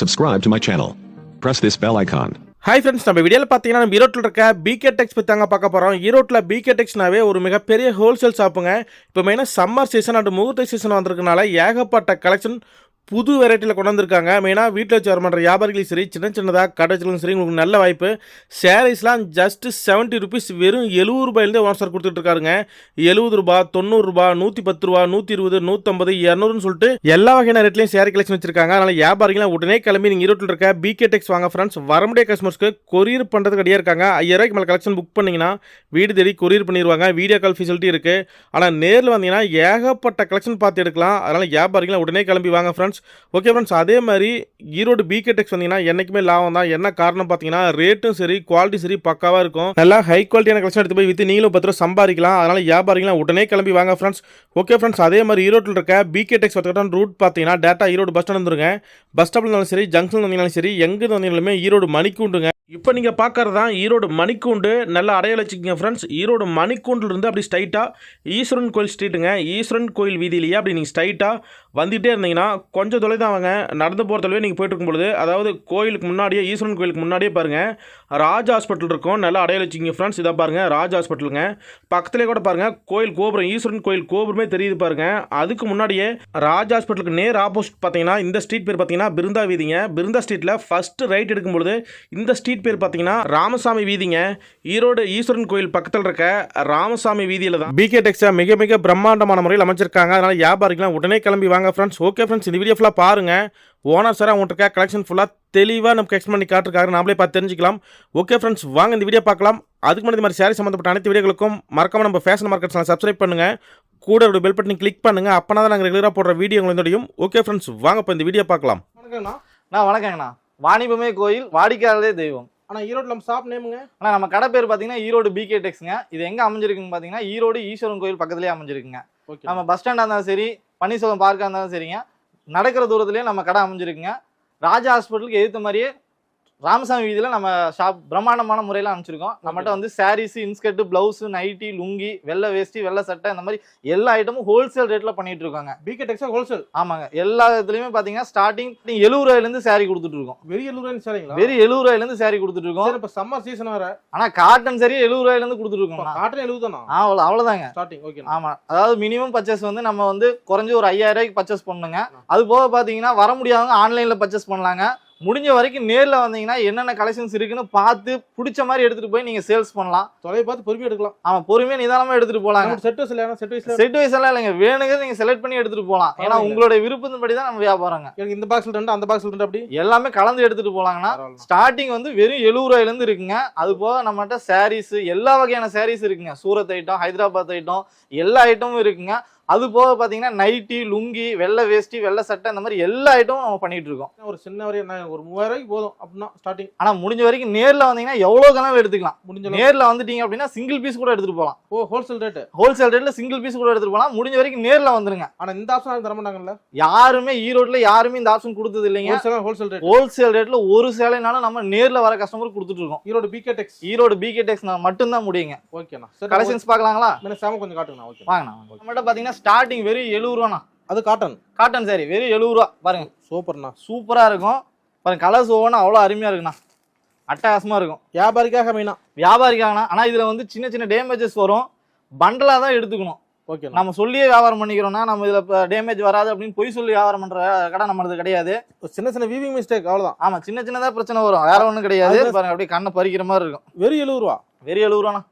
Subscribe to my channel. Press this bell icon. Hi friends நம்ம வீடியோவில் பார்த்தீங்கன்னா நம்ம ஈரோட்டில் இருக்க பிகே டெக்ஸ் பற்றி தாங்க பார்க்க போகிறோம் ஈரோட்டில் பிகே டெக்ஸ்னாவே ஒரு மிகப்பெரிய ஹோல்சேல் ஷாப்புங்க இப்போ மெயினாக சம்மர் சீசன் அண்ட் முகூர்த்த சீசன் வந்திருக்கனால ஏகப்பட்ட கலெக்ஷன் புது வெரைட்டியில் கொண்டு வந்திருக்காங்க மெயினாக வீட்டில் வச்சு வர பண்ணுற வியாபாரிகளும் சரி சின்ன சின்னதாக கடைச்சிலும் சரி உங்களுக்கு நல்ல வாய்ப்பு. சாரீஸ்லாம் ஜஸ்ட் செவன்ட்டி ருபீஸ் வெறும் எழுபது ரூபாயிலேருந்து ஓனர் கொடுத்துட்டு இருக்காருங்க. எழுபது ரூபா தொண்ணூறு ரூபா நூற்றி பத்து ரூபா நூற்றி இருபது நூற்றம்பது இரநூறுன்னு சொல்லிட்டு எல்லா வகையான ரேட்லையும் சேரீ கலெக்ஷன் வச்சிருக்காங்க. அதனால் வியாபாரிகளாம் உடனே கிளம்பி நீங்கள் ஈரோட்டில் இருக்க பிகே டெக்ஸ் வாங்க ஃப்ரெண்ட்ஸ் வரமுடிய கஸ்டமர்ஸ்க்கு கொரியர் பண்ணுறதுக்கு ரெடியாக இருக்காங்க. ஐயாயிரம் மேலே கலெக்ஷன் புக் பண்ணிங்கன்னா வீடு தேடி கொரியர் பண்ணிடுவாங்க வீடியோ கால் ஃபெசிலிட்டி இருக்குது ஆனால் நேரில் வந்தீங்கன்னா ஏகப்பட்ட கலெக்ஷன் பார்த்து எடுக்கலாம். அதனால் வியாபாரிகளாம் உடனே கிளம்பி வாங்க ஃப்ரெண்ட்ஸ் ஓகே ஃப்ரெண்ட்ஸ் அதே மாதிரி ஈரோடு பிகே டெக்ஸ் வந்தீங்கன்னா என்றைக்குமே லாபம் தான். என்ன காரணம் பார்த்தீங்கன்னா ரேட்டும் சரி குவாலிட்டி சரி பக்காவாக இருக்கும். நல்லா ஹை குவாலிட்டியான கலெக்ஷன் எடுத்து போய் விற்று நீங்களும் பத்து ரூபா சம்பாதிக்கலாம். அதனால் வியாபாரிகளாம் உடனே கிளம்பி வாங்க ஃப்ரெண்ட்ஸ் ஓகே ஃப்ரெண்ட்ஸ் அதே மாதிரி ஈரோட்டில் இருக்க பிகே டெக்ஸ் வரதுக்கான ரூட் பார்த்தீங்கன்னா டேட்டா ஈரோடு பஸ் ஸ்டாண்ட் வந்துருங்க. பஸ் ஸ்டாப்பில் இருந்தாலும் சரி ஜங்ஷன் வந்தீங்கனாலும் சரி எங்கே வந்தீங்களுமே ஈரோடு மணிக்கு உண்டுங்க இப்போ நீங்கள் பார்க்கறது தான் ஈரோடு மணிக்கூண்டு நல்லா அடையாளம் வச்சுக்கோங்க ஃப்ரெண்ட்ஸ் ஈரோடு மணிக்கூண்டுலேருந்து அப்படி ஸ்ட்ரைட்டாக ஈஸ்வரன் கோயில் ஸ்ட்ரீட்டுங்க ஈஸ்வரன் கோயில் வீதியிலேயே அப்படி நீங்கள் ஸ்ட்ரைட்டாக வந்துகிட்டே இருந்தீங்கன்னா கொஞ்சம் தொலை தான் வாங்க. நடந்து போகிற தொலைவே நீங்கள் போயிட்டு இருக்கும்பொழுது அதாவது கோயிலுக்கு முன்னாடியே ஈஸ்வரன் கோயிலுக்கு முன்னாடியே பாருங்கள் ராஜ் ஹாஸ்பிட்டல் இருக்கும். நல்லா அடையாளம் வச்சுக்கோங்க ஃப்ரெண்ட்ஸ் இதை பாருங்கள் ராஜ் ஹாஸ்பிட்டலுங்க பக்கத்துலேயே கூட பாருங்கள் கோயில் கோபுரம் ஈஸ்வரன் கோயில் கோபுரமே தெரியுது பாருங்கள் அதுக்கு முன்னாடியே ராஜ் ஹாஸ்பிட்டலுக்கு நேர் ஆப்போசிட் பார்த்தீங்கன்னா இந்த ஸ்ட்ரீட் பேர் பார்த்தீங்கன்னா பிருந்தா வீதிங்க. பிருந்தா ஸ்ட்ரீட்டில் ஃபஸ்ட்டு ரைட் எடுக்கும்பொழுது இந்த ஸ்ட்ரீட் பேர் பார்த்தீங்கன்னா ராமசாமி வீதிங்க. ஈரோடு ஈஸ்வரன் கோயில் பக்கத்தில் இருக்க ராமசாமி வீதியில் தான். பிகே டெக்ஸா மிக மிக பிரம்மாண்டமான முறையில் அமைச்சிருக்காங்க. அதனால் வியாபாரிகளாம் உடனே கிளம்பி வாங்க ஃப்ரெண்ட்ஸ் ஓகே ஃப்ரெண்ட்ஸ் இந்த வீடியோ ஃபுல்லாக பாருங்கள் ஓனர் சார் அவங்கள்ட்ட இருக்க கலெக்ஷன் ஃபுல்லாக தெளிவாக நமக்கு எக்ஸ்பிளைன் பண்ணி காட்டுருக்காரு. நாமளே பார்த்து தெரிஞ்சுக்கலாம். ஓகே ஃப்ரெண்ட்ஸ் வாங்க இந்த வீடியோ பார்க்கலாம். அதுக்கு முன்னாடி இந்த மாதிரி சாரி சம்மந்தப்பட்ட அனைத்து வீடியோகளுக்கும் மறக்காம நம்ம ஃபேஷன் மார்க்கெட் சேனல் சப்ஸ்கிரைப் பண்ணுங்கள் கூட ஒரு பெல் பட்டனை கிளிக் பண்ணுங்கள் அப்போனா தான் நாங்கள் ரெகுலராக போடுற வீடியோ உங்களுக்கு தெரியும் ஓகே ஃப்ரெண்ட்ஸ் வாங்க இப்போ இந்த வீடியோ பார்க்கலாம். வணக்கம்ண்ணா அண்ணா வணக்கங்கண்ணா. வாணிபமே கோயில் வாடிக்கையாளரே தெய்வம். ஆனால் ஈரோட்டில் நம்ம ஷாப் நேமுங்க அண்ணா நம்ம கடை பேர் பார்த்தீங்கன்னா ஈரோடு பிகே டெக்ஸ்ங்க இது எங்கே அமைஞ்சிருக்குன்னு பார்த்தீங்கன்னா ஈரோடு ஈஸ்வரன் கோயில் பக்கத்துலேயே அமைஞ்சிருக்குங்க. ஓகே. நம்ம பஸ் ஸ்டாண்டாக இருந்தாலும் சரி பன்னீர்செல்வம் பார்க்காக இருந்தாலும் சரிங்க. நடக்கிற தூரத்துலேயே நம்ம கடை அமைஞ்சிருக்குங்க. ராஜா ஹாஸ்பிட்டலுக்கு எதிர்த்த மாதிரியே ராமசாமி வீதியில் நம்ம ஷாப் பிரம்மாண்டமான முறையில் அமைச்சிருக்கோம் நம்மகிட்ட வந்து sarees inskirt blouse nightie lungi வெள்ளை வேஷ்டி வெள்ளை சட்டை இந்த மாதிரி எல்லா ஐட்டமும் ஹோல்சேல் ரேட்டில் பண்ணிட்டு இருக்காங்க. பிகே டெக்ஸா ஹோல்சேல் ஆமாங்க. எல்லா இதுலையுமே பார்த்தீங்கன்னா ஸ்டார்டிங் எழுபது ரூபாயிலேருந்து சாரி கொடுத்துட்டு இருக்கோம். வெறி எழுபது சரிங்களா வெறும் எழுபது ரூபாயிலேருந்து சாரி கொடுத்துட்டு இருக்கோம். இப்போ சம்மர் சீசன் வர ஆனா காட்டன் சரி எழுபது ரூபாயில இருந்து கொடுத்துட்டு இருக்கோம். காட்டன் எழுபது தானா? அவ்வளோ அவ்வளோதாங்க ஸ்டார்டிங் ஓகே ஆமா. அதாவது மினிமம் பர்ச்சேஸ் வந்து நம்ம வந்து குறைஞ்ச ஒரு ஐயாயிரம் ரூபாய்க்கு பர்ச்சேஸ் பண்ணுங்க அது போக பாத்தீங்கன்னா வர முடியாதவங்க ஆன்லைன்ல பர்ச்சேஸ் பண்ணலாங்க. முடிஞ்ச வரைக்கும் நேர்ல வந்தீங்கன்னா என்னென்ன கலெக்ஷன்ஸ் இருக்குன்னு பார்த்து பிடிச்ச மாதிரி எடுத்துட்டு போய் நீங்க சேல்ஸ் பண்ணலாம். தொலைவை பார்த்து பொறுமையாக எடுக்கலாம். ஆமா பொறுமையா நிதானமா எடுத்துட்டு போலாங்க. செட் வைஸ் இல்லையா செட் வைஸ்ல செட் வைஸ் எல்லாம் இல்லைங்க. வேணுங்கிறது நீங்க செலக்ட் பண்ணி எடுத்துட்டு போலாம். ஏன்னா. உங்களுடைய விருப்பத்தின்படி தான் நம்ம வியாபாரங்க. எனக்கு இந்த பாக்ஸ்ல ரெண்டு அந்த பாக்ஸ்ல ரெண்டு அப்படி? எல்லாமே கலந்து எடுத்துட்டு போலாங்கன்னா பரவாயில்ல. ஸ்டார்டிங் வந்து வெறும் எழுபது ரூபாயில இருந்து இருக்குங்க. அது போக நம்மகிட்ட சாரீஸ் எல்லா வகையான சாரீஸ் இருக்குங்க. சூரத் ஐட்டம் ஹைதராபாத் ஐட்டம் எல்லா ஐட்டமும் இருக்குங்க. அது போக பாத்தீங்கன்னா நைட்டி லுங்கி வெள்ளை வேஷ்டி வெள்ளை சட்டை இந்த மாதிரி எல்லா ஐட்டமும் நம்ம பண்ணிட்டு இருக்கோம். ஒரு சின்ன வரையும் என்ன ஒரு மூவாயிரம் ரூபாய்க்கு போதும் அப்படின்னா ஸ்டார்டிங் ஆனா முடிஞ்ச வரைக்கும் நேர்ல வந்தீங்கன்னா எவ்வளவு கனவு எடுத்துக்கலாம். முடிஞ்ச. நேர்ல வந்துட்டீங்க அப்படின்னா சிங்கிள் பீஸ் கூட எடுத்துட்டு போகலாம். ஓ ஹோல்சேல் ரேட்டு ஹோல்சேல் ரேட்ல சிங்கிள் பீஸ் கூட எடுத்துட்டு போகலாம். முடிஞ்ச வரைக்கும் நேர்ல வந்துருங்க. ஆனா இந்த ஆப்ஷன் தர மாட்டாங்கல்ல யாருமே ஈரோட்ல யாருமே இந்த ஆப்ஷன் கொடுத்தது இல்லைங்க. ஹோல்சேல் ரேட் ஹோல்சேல் ரேட்ல ஒரு சேலைனாலும் நம்ம நேர்ல வர கஸ்டமருக்கு கொடுத்துட்டு இருக்கோம். Erode PK Tex Erode PK Tex மட்டும்தான் முடியுங்க. ஓகேண்ணா சரி கலெக்ஷன்ஸ் பார்க்கலாங்களா? சாம கொஞ்சம் காட்டுங்கண்ணா. ஓகே வாங்கண்ணா. நம்மகிட்ட பாத்தீங்கன்னா ஸ்டார்டிங் வெறும் எழுபது ரூபாண்ணா. அது காட்டன் காட்டன் சாரி வெறும் எழுபது ரூபா. பாருங்க. சூப்பர்ண்ணா. சூப்பரா இருக்கும். பாருங்க கலர்ஸ் ஒவ்வொன்றும் அவ்வளோ அருமையா இருக்குண்ணா. அட்டகாசமா இருக்கும். வியாபாரிக்காக மெயினா வியாபாரிக்காகண்ணா. ஆனா இதுல வந்து சின்ன சின்ன டேமேஜஸ் வரும். பண்டலா தான் எடுத்துக்கணும். ஓகேண்ணா நம்ம சொல்லியே வியாபாரம் பண்ணிக்கிறோம்னா நம்ம இதுல டேமேஜ் வராது அப்படின்னு பொய் சொல்லி வியாபாரம் பண்ற கடை நம்மளது கிடையாது. சின்ன சின்ன வீவிங் மிஸ்டேக் அவ்வளவுதான். ஆமா சின்ன சின்னதா பிரச்சனை வரும். வேற ஒண்ணும் கிடையாது. பாருங்க அப்படியே கண்ணை பறிக்கிற மாதிரி இருக்கும். வெறும் எழுபது ரூபா? வெறும் எழுபது ரூபாண்ணா.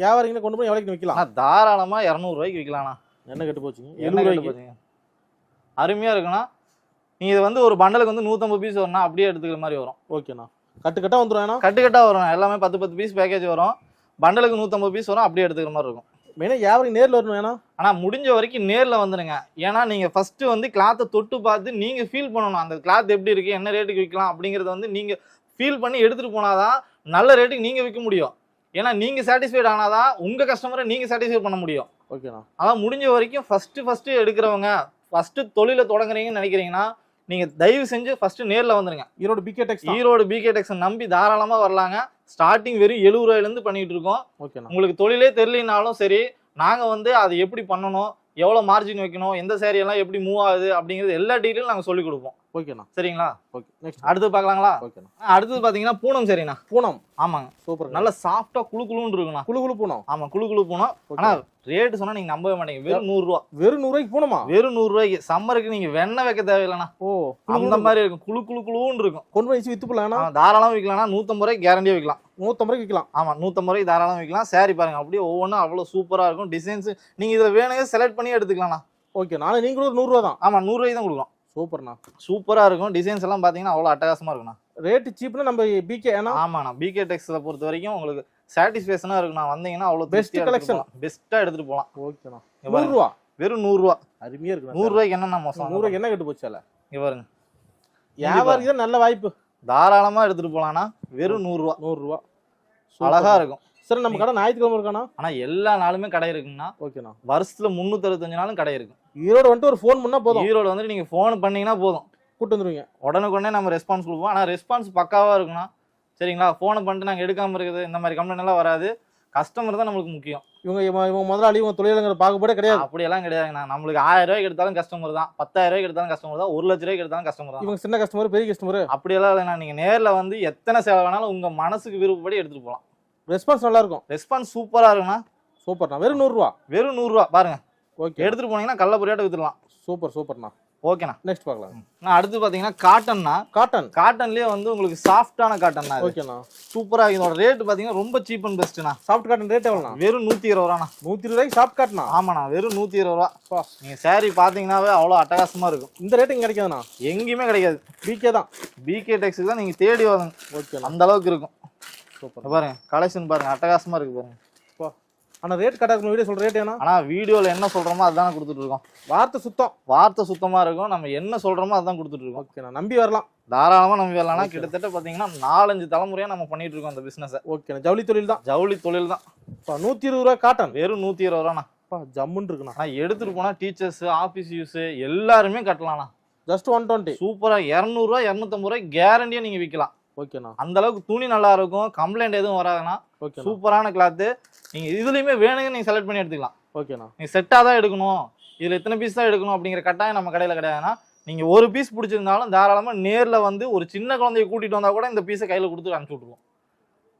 வியாபாரிகளை கொண்டு போய் எவ்வளோக்கு விற்கலாம்? ஆனா தாராளமா இரநூறு ரூபாய்க்கு விற்கலாம்ண்ணா. என்ன கெட்டு போச்சுங்க? என்ன எழுபது ரூபாய்க்கு? பாத்தீங்க? அருமையா இருக்குண்ணா. நீங்க இது வந்து ஒரு பண்டலுக்கு வந்து நூத்தம்பது பீஸ் வரும்னா அப்படியே எடுத்துக்கிற மாதிரி வரும். ஓகேண்ணா. கட்டு கட்டா வந்துடும் கட்டு கட்டா வரும். எல்லாமே பத்து பத்து பீஸ் பேக்கேஜ் வரும். பண்டலுக்கு நூத்தம்பது பீஸ் வரும். அப்படியே எடுத்துக்கிற மாதிரி இருக்கும். மெயினாக வியாபாரி நேரில் வரணும் ஏன்னா ஆனா முடிஞ்ச வரைக்கும் நேர்ல வந்துருங்க. ஏன்னா நீங்க ஃபர்ஸ்ட் வந்து கிளாத்தை தொட்டு பார்த்து நீங்க ஃபீல் பண்ணணும். அந்த கிளாத் எப்படி இருக்கு என்ன ரேட்டுக்கு விற்கலாம் அப்படிங்கறத வந்து நீங்க ஃபீல் பண்ணி எடுத்துட்டு போனாதான் நல்ல ரேட்டுக்கு நீங்க விற்க முடியும். ஏன்னா நீங்க சாட்டிஸ்ஃபைட் ஆனாதான் உங்க கஸ்டமரை நீங்க சாட்டிஸ்ஃபை பண்ண முடியும். ஓகேண்ணா. அதான் முடிஞ்ச வரைக்கும் ஃபர்ஸ்ட் ஃபர்ஸ்ட் எடுக்கிறவங்க ஃபர்ஸ்ட் தொழிலை தொடங்குறீங்கன்னு நினைக்கிறீங்கன்னா நீங்க தயவு செஞ்சு ஃபர்ஸ்ட் நேர்ல வந்துருங்க. Erode PK Tex Erode PK Tex நம்பி தாராளமா வரலாங்க. ஸ்டார்டிங் வெறும் எழுபது ரூபாயில இருந்து பண்ணிட்டு இருக்கோம். ஓகேண்ணா. உங்களுக்கு தொழிலே தெரியலனாலும் சரி நாங்க வந்து அதை எப்படி பண்ணணும் எவ்வளவு மார்ஜின் வைக்கணும் எந்த எல்லாம் எப்படி மூவ் ஆகுது அப்படிங்கிறது எல்லா டீட்டெயிலும் நாங்க சொல்லி கொடுப்போம். ஓகேண்ணா சரிங்களா? ஓகே நெக்ஸ்ட் அடுத்து பார்க்கலாங்களா? ஓகேண்ணா அடுத்தது பாத்தீங்கன்னா பூனம் சரிண்ணா. பூனம். ஆமாங்க. சூப்பர் நல்ல சாஃப்டா குளு குளுன்னு இருக்குண்ணா குழு குழு பூனம். ஆமா குளு குளு பூனம். Okay. ஆனா ரேட் சொன்னா நீங்க நம்பவே மாட்டீங்க. வெறும் நூறு ரூபா வெறும் நூறு ரூபாய்க்கு பூனமா? வெறும் நூறு ரூபாய்க்கு சம்மருக்கு நீங்க வெண்ணெய் வைக்க தேவையில்லைண்ணா. ஓ அந்த மாதிரி இருக்கும். குளு குளு குளுன்னு இருக்கும். கொண்டு போய் வித்து போடலாம்னா ஆ, தாராளமா விற்கலாம்னா நூத்தம்பது ரூபாய்க்கு கேரண்டியா விற்கலாம் நூற்றம்பது ரூபாய்க்கு விற்கலாம் ஆமா நூத்தம்பது ரூபாய்க்கு தாராளமா விற்கலாம் சாரி பாருங்க. அப்படியே ஒவ்வொன்றும் அவ்வளவு சூப்பரா இருக்கும். டிசைன்ஸ் நீங்க இதுல வேணுங்க செலக்ட் பண்ணி எடுத்துக்கலாம்ண்ணா. ஓகே நாளை நீங்களும் நூறுரூவா தான். ஆமா நூறு ரூபாய்க்கு தான் கொடுக்கலாம் சூப்பர்ண்ணா. சூப்பரா இருக்கும். டிசைன்ஸ் எல்லாம் பாத்தீங்கன்னா அவ்வளவு அட்டகாசமா இருக்கும்ண்ணா. ரேட்டு சீப்னா நம்ம பிகே ஏன்னா ஆமாண்ணா. பிகே டெக்ஸ்ல பொறுத்த வரைக்கும் உங்களுக்கு சாட்டிஸ்ஃபேக்ஷனா இருக்குண்ணா வந்தீங்கன்னா அவ்வளவு Best collection. பெஸ்ட்டா எடுத்துட்டு போகலாம். ஓகேண்ணா. நூறுரூவா. வெறும் நூறு ரூபா அருமையா இருக்கு நூறு ரூபாய்க்கு என்னண்ணா மோசம்? நூறு என்ன கட்டு போச்சால இங்க பாருங்க. வியாபாரிக்கு தான் நல்ல வாய்ப்பு. தாராளமா எடுத்துட்டு போலாம்னா வெறும் நூறு ரூபா நூறுரூவா. அழகா இருக்கும். சரி நம்ம கடை ஞாயிற்றுக்கிழமை இருக்கானா ஆனா எல்லா நாளுமே கடை இருக்குங்கண்ணா. ஓகேண்ணா வருஷத்துல முன்னூத்தி அறுபத்தஞ்சு நாளும் கடை இருக்கும். ஈரோடு வந்துட்டு ஒரு ஃபோன் பண்ணா போதும். ஈரோடு வந்துட்டு நீங்க போன் பண்ணீங்கன்னா போதும். கூட்டு வந்துருவீங்க. உடனுக்குடனே நம்ம ரெஸ்பான்ஸ் கொடுப்போம். ஆனா ரெஸ்பான்ஸ் பக்காவா இருக்கும்ண்ணா சரிங்களா போனை பண்ணிட்டு நாங்க எடுக்காம இருக்குது இந்த மாதிரி கம்ப்ளைண்ட் எல்லாம் வராது. கஸ்டமர் தான் நம்மளுக்கு முக்கியம். இவங்க இவங்க முதலாளி இவங்க தொழிலுங்கிற பாகுபாடே கிடையாது. அப்படியெல்லாம் கிடையாதுங்கண்ணா நம்மளுக்கு ஆயிரம் ரூபாய்க்கு எடுத்தாலும் கஸ்டமர் தான். பத்தாயிரம் ரூபாய்க்கு எடுத்தாலும் கஸ்டமர் தான். ஒரு லட்ச ரூபாய்க்கு எடுத்தாலும் கஸ்டமர் தான். இவங்க சின்ன கஸ்டமர் பெரிய கஸ்டமர் அப்படியெல்லாம் இல்லைண்ணா. நீங்க நேர்ல வந்து எத்தனை சேவை வேணாலும் உங்க மனசுக்கு விருப்பப்படி எடுத்துட்டு போகலாம். ரெஸ்பான்ஸ் நல்லா இருக்கும் ரெஸ்பான்ஸ் சூப்பரா இருக்குண்ணா. சூப்பர்ண்ணா. வெறும் நூறுரூவா. வெறும் நூறுரூவா. பாருங்க. ஓகே. எடுத்துட்டு போனீங்கன்னா கள்ளப்பொரியாட்ட வித்துடலாம். சூப்பர் சூப்பர்ண்ணா. ஓகேண்ணா. நெக்ஸ்ட் பார்க்கலாம். நான் அடுத்து பாத்தீங்கன்னா காட்டன்னா காட்டன் காட்டன்லயே வந்து உங்களுக்கு சாஃப்டான காட்டன்னா ஓகேண்ணா. சூப்பரா இதோட ரேட் பாத்தீங்கன்னா ரொம்ப சீப் அண்ட் பெஸ்ட்ண்ணா சாஃப்ட் காட்டன் ரேட் எவ்வளோண்ணா? வெறும் நூத்தி இருபது ரூபாண்ணா நூற்றி இருபது ரூபாய்க்கு சாஃப்ட் காட்டனா ஆமாண்ணா வெறும் நூத்தி இருபது ரூபா பா. நீங்க saree பாத்தீங்கன்னாவே அவ்வளவு அட்டகாசமா இருக்கும். இந்த ரேட்டு இங்கே கிடைக்காதுண்ணா. எங்கேயுமே கிடைக்காது. பிகே தான். பிகே டெக்ஸுக்கு தான் நீங்க தேடி வரணும். ஓகேண்ணா. அந்த அளவுக்கு இருக்கும். சூப்பர் பாருங்க கலெக்ஷன் பாருங்க அட்டகாசமா இருக்கு பாருங்க. பா ஆனால் ரேட் கட்டாக்கணும் வீடியோ சொல்கிற ரேட் ஏன்னா? ஆனா வீடியோல என்ன சொல்றோமோ அதானே கொடுத்துட்டு இருக்கோம் வார்த்தை சுத்தம். வார்த்தை சுத்தமா இருக்கும். நம்ம என்ன சொல்றோமோ அதான் கொடுத்துட்டு இருக்கோம் ஓகேண்ணா நம்பி வரலாம். தாராளமா நம்ம வரலாம்னா கிட்டத்தட்ட பாத்தீங்கன்னா நாலஞ்சு தலைமுறையா நம்ம பண்ணிட்டு இருக்கோம் அந்த பிசினஸ் ஓகேண்ணா ஜவுளி தொழில் தான். ஜவுளி தொழில் தான். பா நூற்றி இருபது ரூபா காட்டன் வெறும் நூத்தி இருபது ரூபாண்ணா ஜம்முன்னு இருக்குண்ணா. ஆனா எடுத்துட்டு போனா டீச்சர்ஸ் ஆபீஸ் யூஸ் எல்லாருமே கட்டலாம்ண்ணா. ஜஸ்ட் ஒன் டுவெண்ட்டி சூப்பரா இரநூறுவா இரநூத்தம்பது ரூபாய் கேரண்டியா நீங்க விற்கலாம் ஓகேண்ணா அந்த அளவுக்கு துணி நல்லா இருக்கும். கம்ப்ளைண்ட் எதுவும் வராதுன்னா ஓகேண்ணா. சூப்பரான கிளாத்து நீங்க இதுலயுமே வேணுங்க நீங்க செலக்ட் பண்ணி எடுத்துக்கலாம். ஓகேண்ணா. நீங்க செட்டா தான் எடுக்கணும். இதுல எத்தனை பீஸ் தான் எடுக்கணும் அப்படிங்கிற கட்டாயம் நம்ம கடையில கிடையாதுன்னா நீங்க ஒரு பீஸ் பிடிச்சிருந்தாலும் தாராளமா நேர்ல வந்து ஒரு சின்ன குழந்தைய கூட்டிட்டு வந்தா கூட இந்த பீஸை கையில கொடுத்து அனுப்பிச்சு விட்டுருவோம்.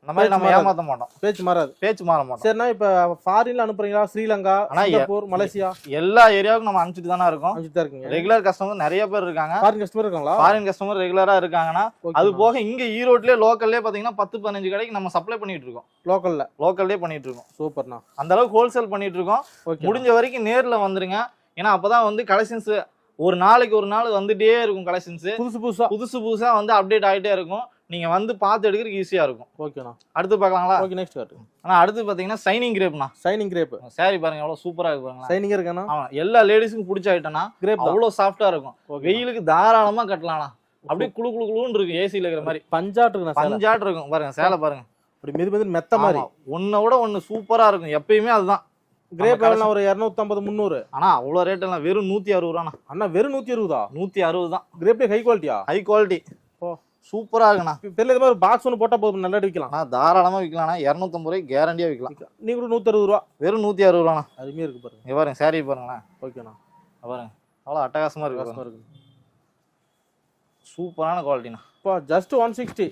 அந்த மாதிரி நம்ம ஏமாத்த மாட்டோம். பேச்சு மாறாது. பேச்சு மாற மாட்டோம். சரிண்ணா இப்போ ஃபாரின்ல அனுப்புறீங்களா? Sri Lanka Singapore Malaysia? எல்லா ஏரியாவுக்கும் நம்ம அனுப்பிச்சிட்டு தானே இருக்கோம். தான் இருக்கீங்க. ரெகுலர் கஸ்டமர் நிறைய பேர் இருக்காங்க. ஃபாரின் கஸ்டமர் இருக்காங்களா? ஃபாரின் கஸ்டமர் ரெகுலரா இருக்காங்கன்னா அது. போக இங்க ஈரோட்லயே லோக்கல்லே பாத்தீங்கன்னா பத்து பதினஞ்சு கடைக்கு நம்ம சப்ளை பண்ணிட்டு இருக்கோம். லோக்கல்ல லோக்கல்லே பண்ணிட்டு இருக்கோம். சூப்பர்ண்ணா அந்த அளவுக்கு ஹோல்சேல் பண்ணிட்டு இருக்கோம். முடிஞ்ச வரைக்கும் நேர்ல வந்துருங்க. ஏன்னா அப்பதான் வந்து கலெக்ஷன்ஸ் ஒரு நாளைக்கு ஒரு நாள் வந்துட்டே இருக்கும் கலெக்ஷன்ஸ் புதுசு புதுசா. புதுசு புதுசா வந்து அப்டேட் ஆயிட்டே இருக்கும். நீங்க வந்து பார்த்து எடுக்கிறதுக்கு ஈஸியா இருக்கும். ஓகேண்ணா அடுத்து பார்க்கலாங்களா? ஓகே நெக்ஸ்ட் காட்டு ஆனா அடுத்து பாத்தீங்கன்னா சைனிங் கிரேப்னா சைனிங் கிரேப் சாரி பாருங்க எவ்வளவு சூப்பரா இருக்கு பாருங்களேன். சைனிங் இருக்காண்ணா. ஆமா எல்லா லேடிஸுக்கும் பிடிச்ச ஐட்டம்னா கிரேப் தான் அவ்வளவு சாஃப்டா இருக்கும். வெயிலுக்கு தாராளமா கட்டலாம்ண்ணா. அப்படியே குளு குளு குளுன்னு இருக்கு ஏசில இருக்கிற மாதிரி. பஞ்சாட்டு இருக்குண்ணா சேலை. பஞ்சாட் இருக்கும். பாருங்க சேலை பாருங்க. அப்படி மெது மெது மெத்த மாதிரி. ஒன்னை விட ஒண்ணு சூப்பரா இருக்கும். எப்பயுமே அதுதான். கிரேப் எவ்வளோ ஒரு இரநூத்தம்பது முந்நூறு. ஆனா அவ்வளவு ரேட் எல்லாம் வெறும் நூத்தி அறுபது ரூபாண்ணா. அண்ணா வெறும் நூற்றி இருபதா நூத்தி அறுபது தான். கிரேப்லேயே ஹை குவாலிட்டியா ஹை குவாலிட்டி ஓ. சூப்பரா இருக்குண்ணா. தெரியல இது மாதிரி பாக்ஸ் ஒன்று போட்டால் போதும் நல்லா விற்கலாம் ஆனா தாராளமா விற்கலாம்ண்ணா இரநூத்தம்பது ரூபாய்க்கு கேரண்டியா விற்கலாம் நீ கூட நூற்றி அறுபது ரூபா. வெறும் நூத்தி அறுபது ரூபாண்ணா. அருமையாக இருக்கு பாருங்க. இங்க பாருங்க சாரி பாருங்களேன். ஓகேண்ணா பாருங்க அவ்வளவு அட்டகாசமா இருக்கு. இருக்கு. சூப்பரான குவாலிட்டிண்ணா இப்போ just one sixty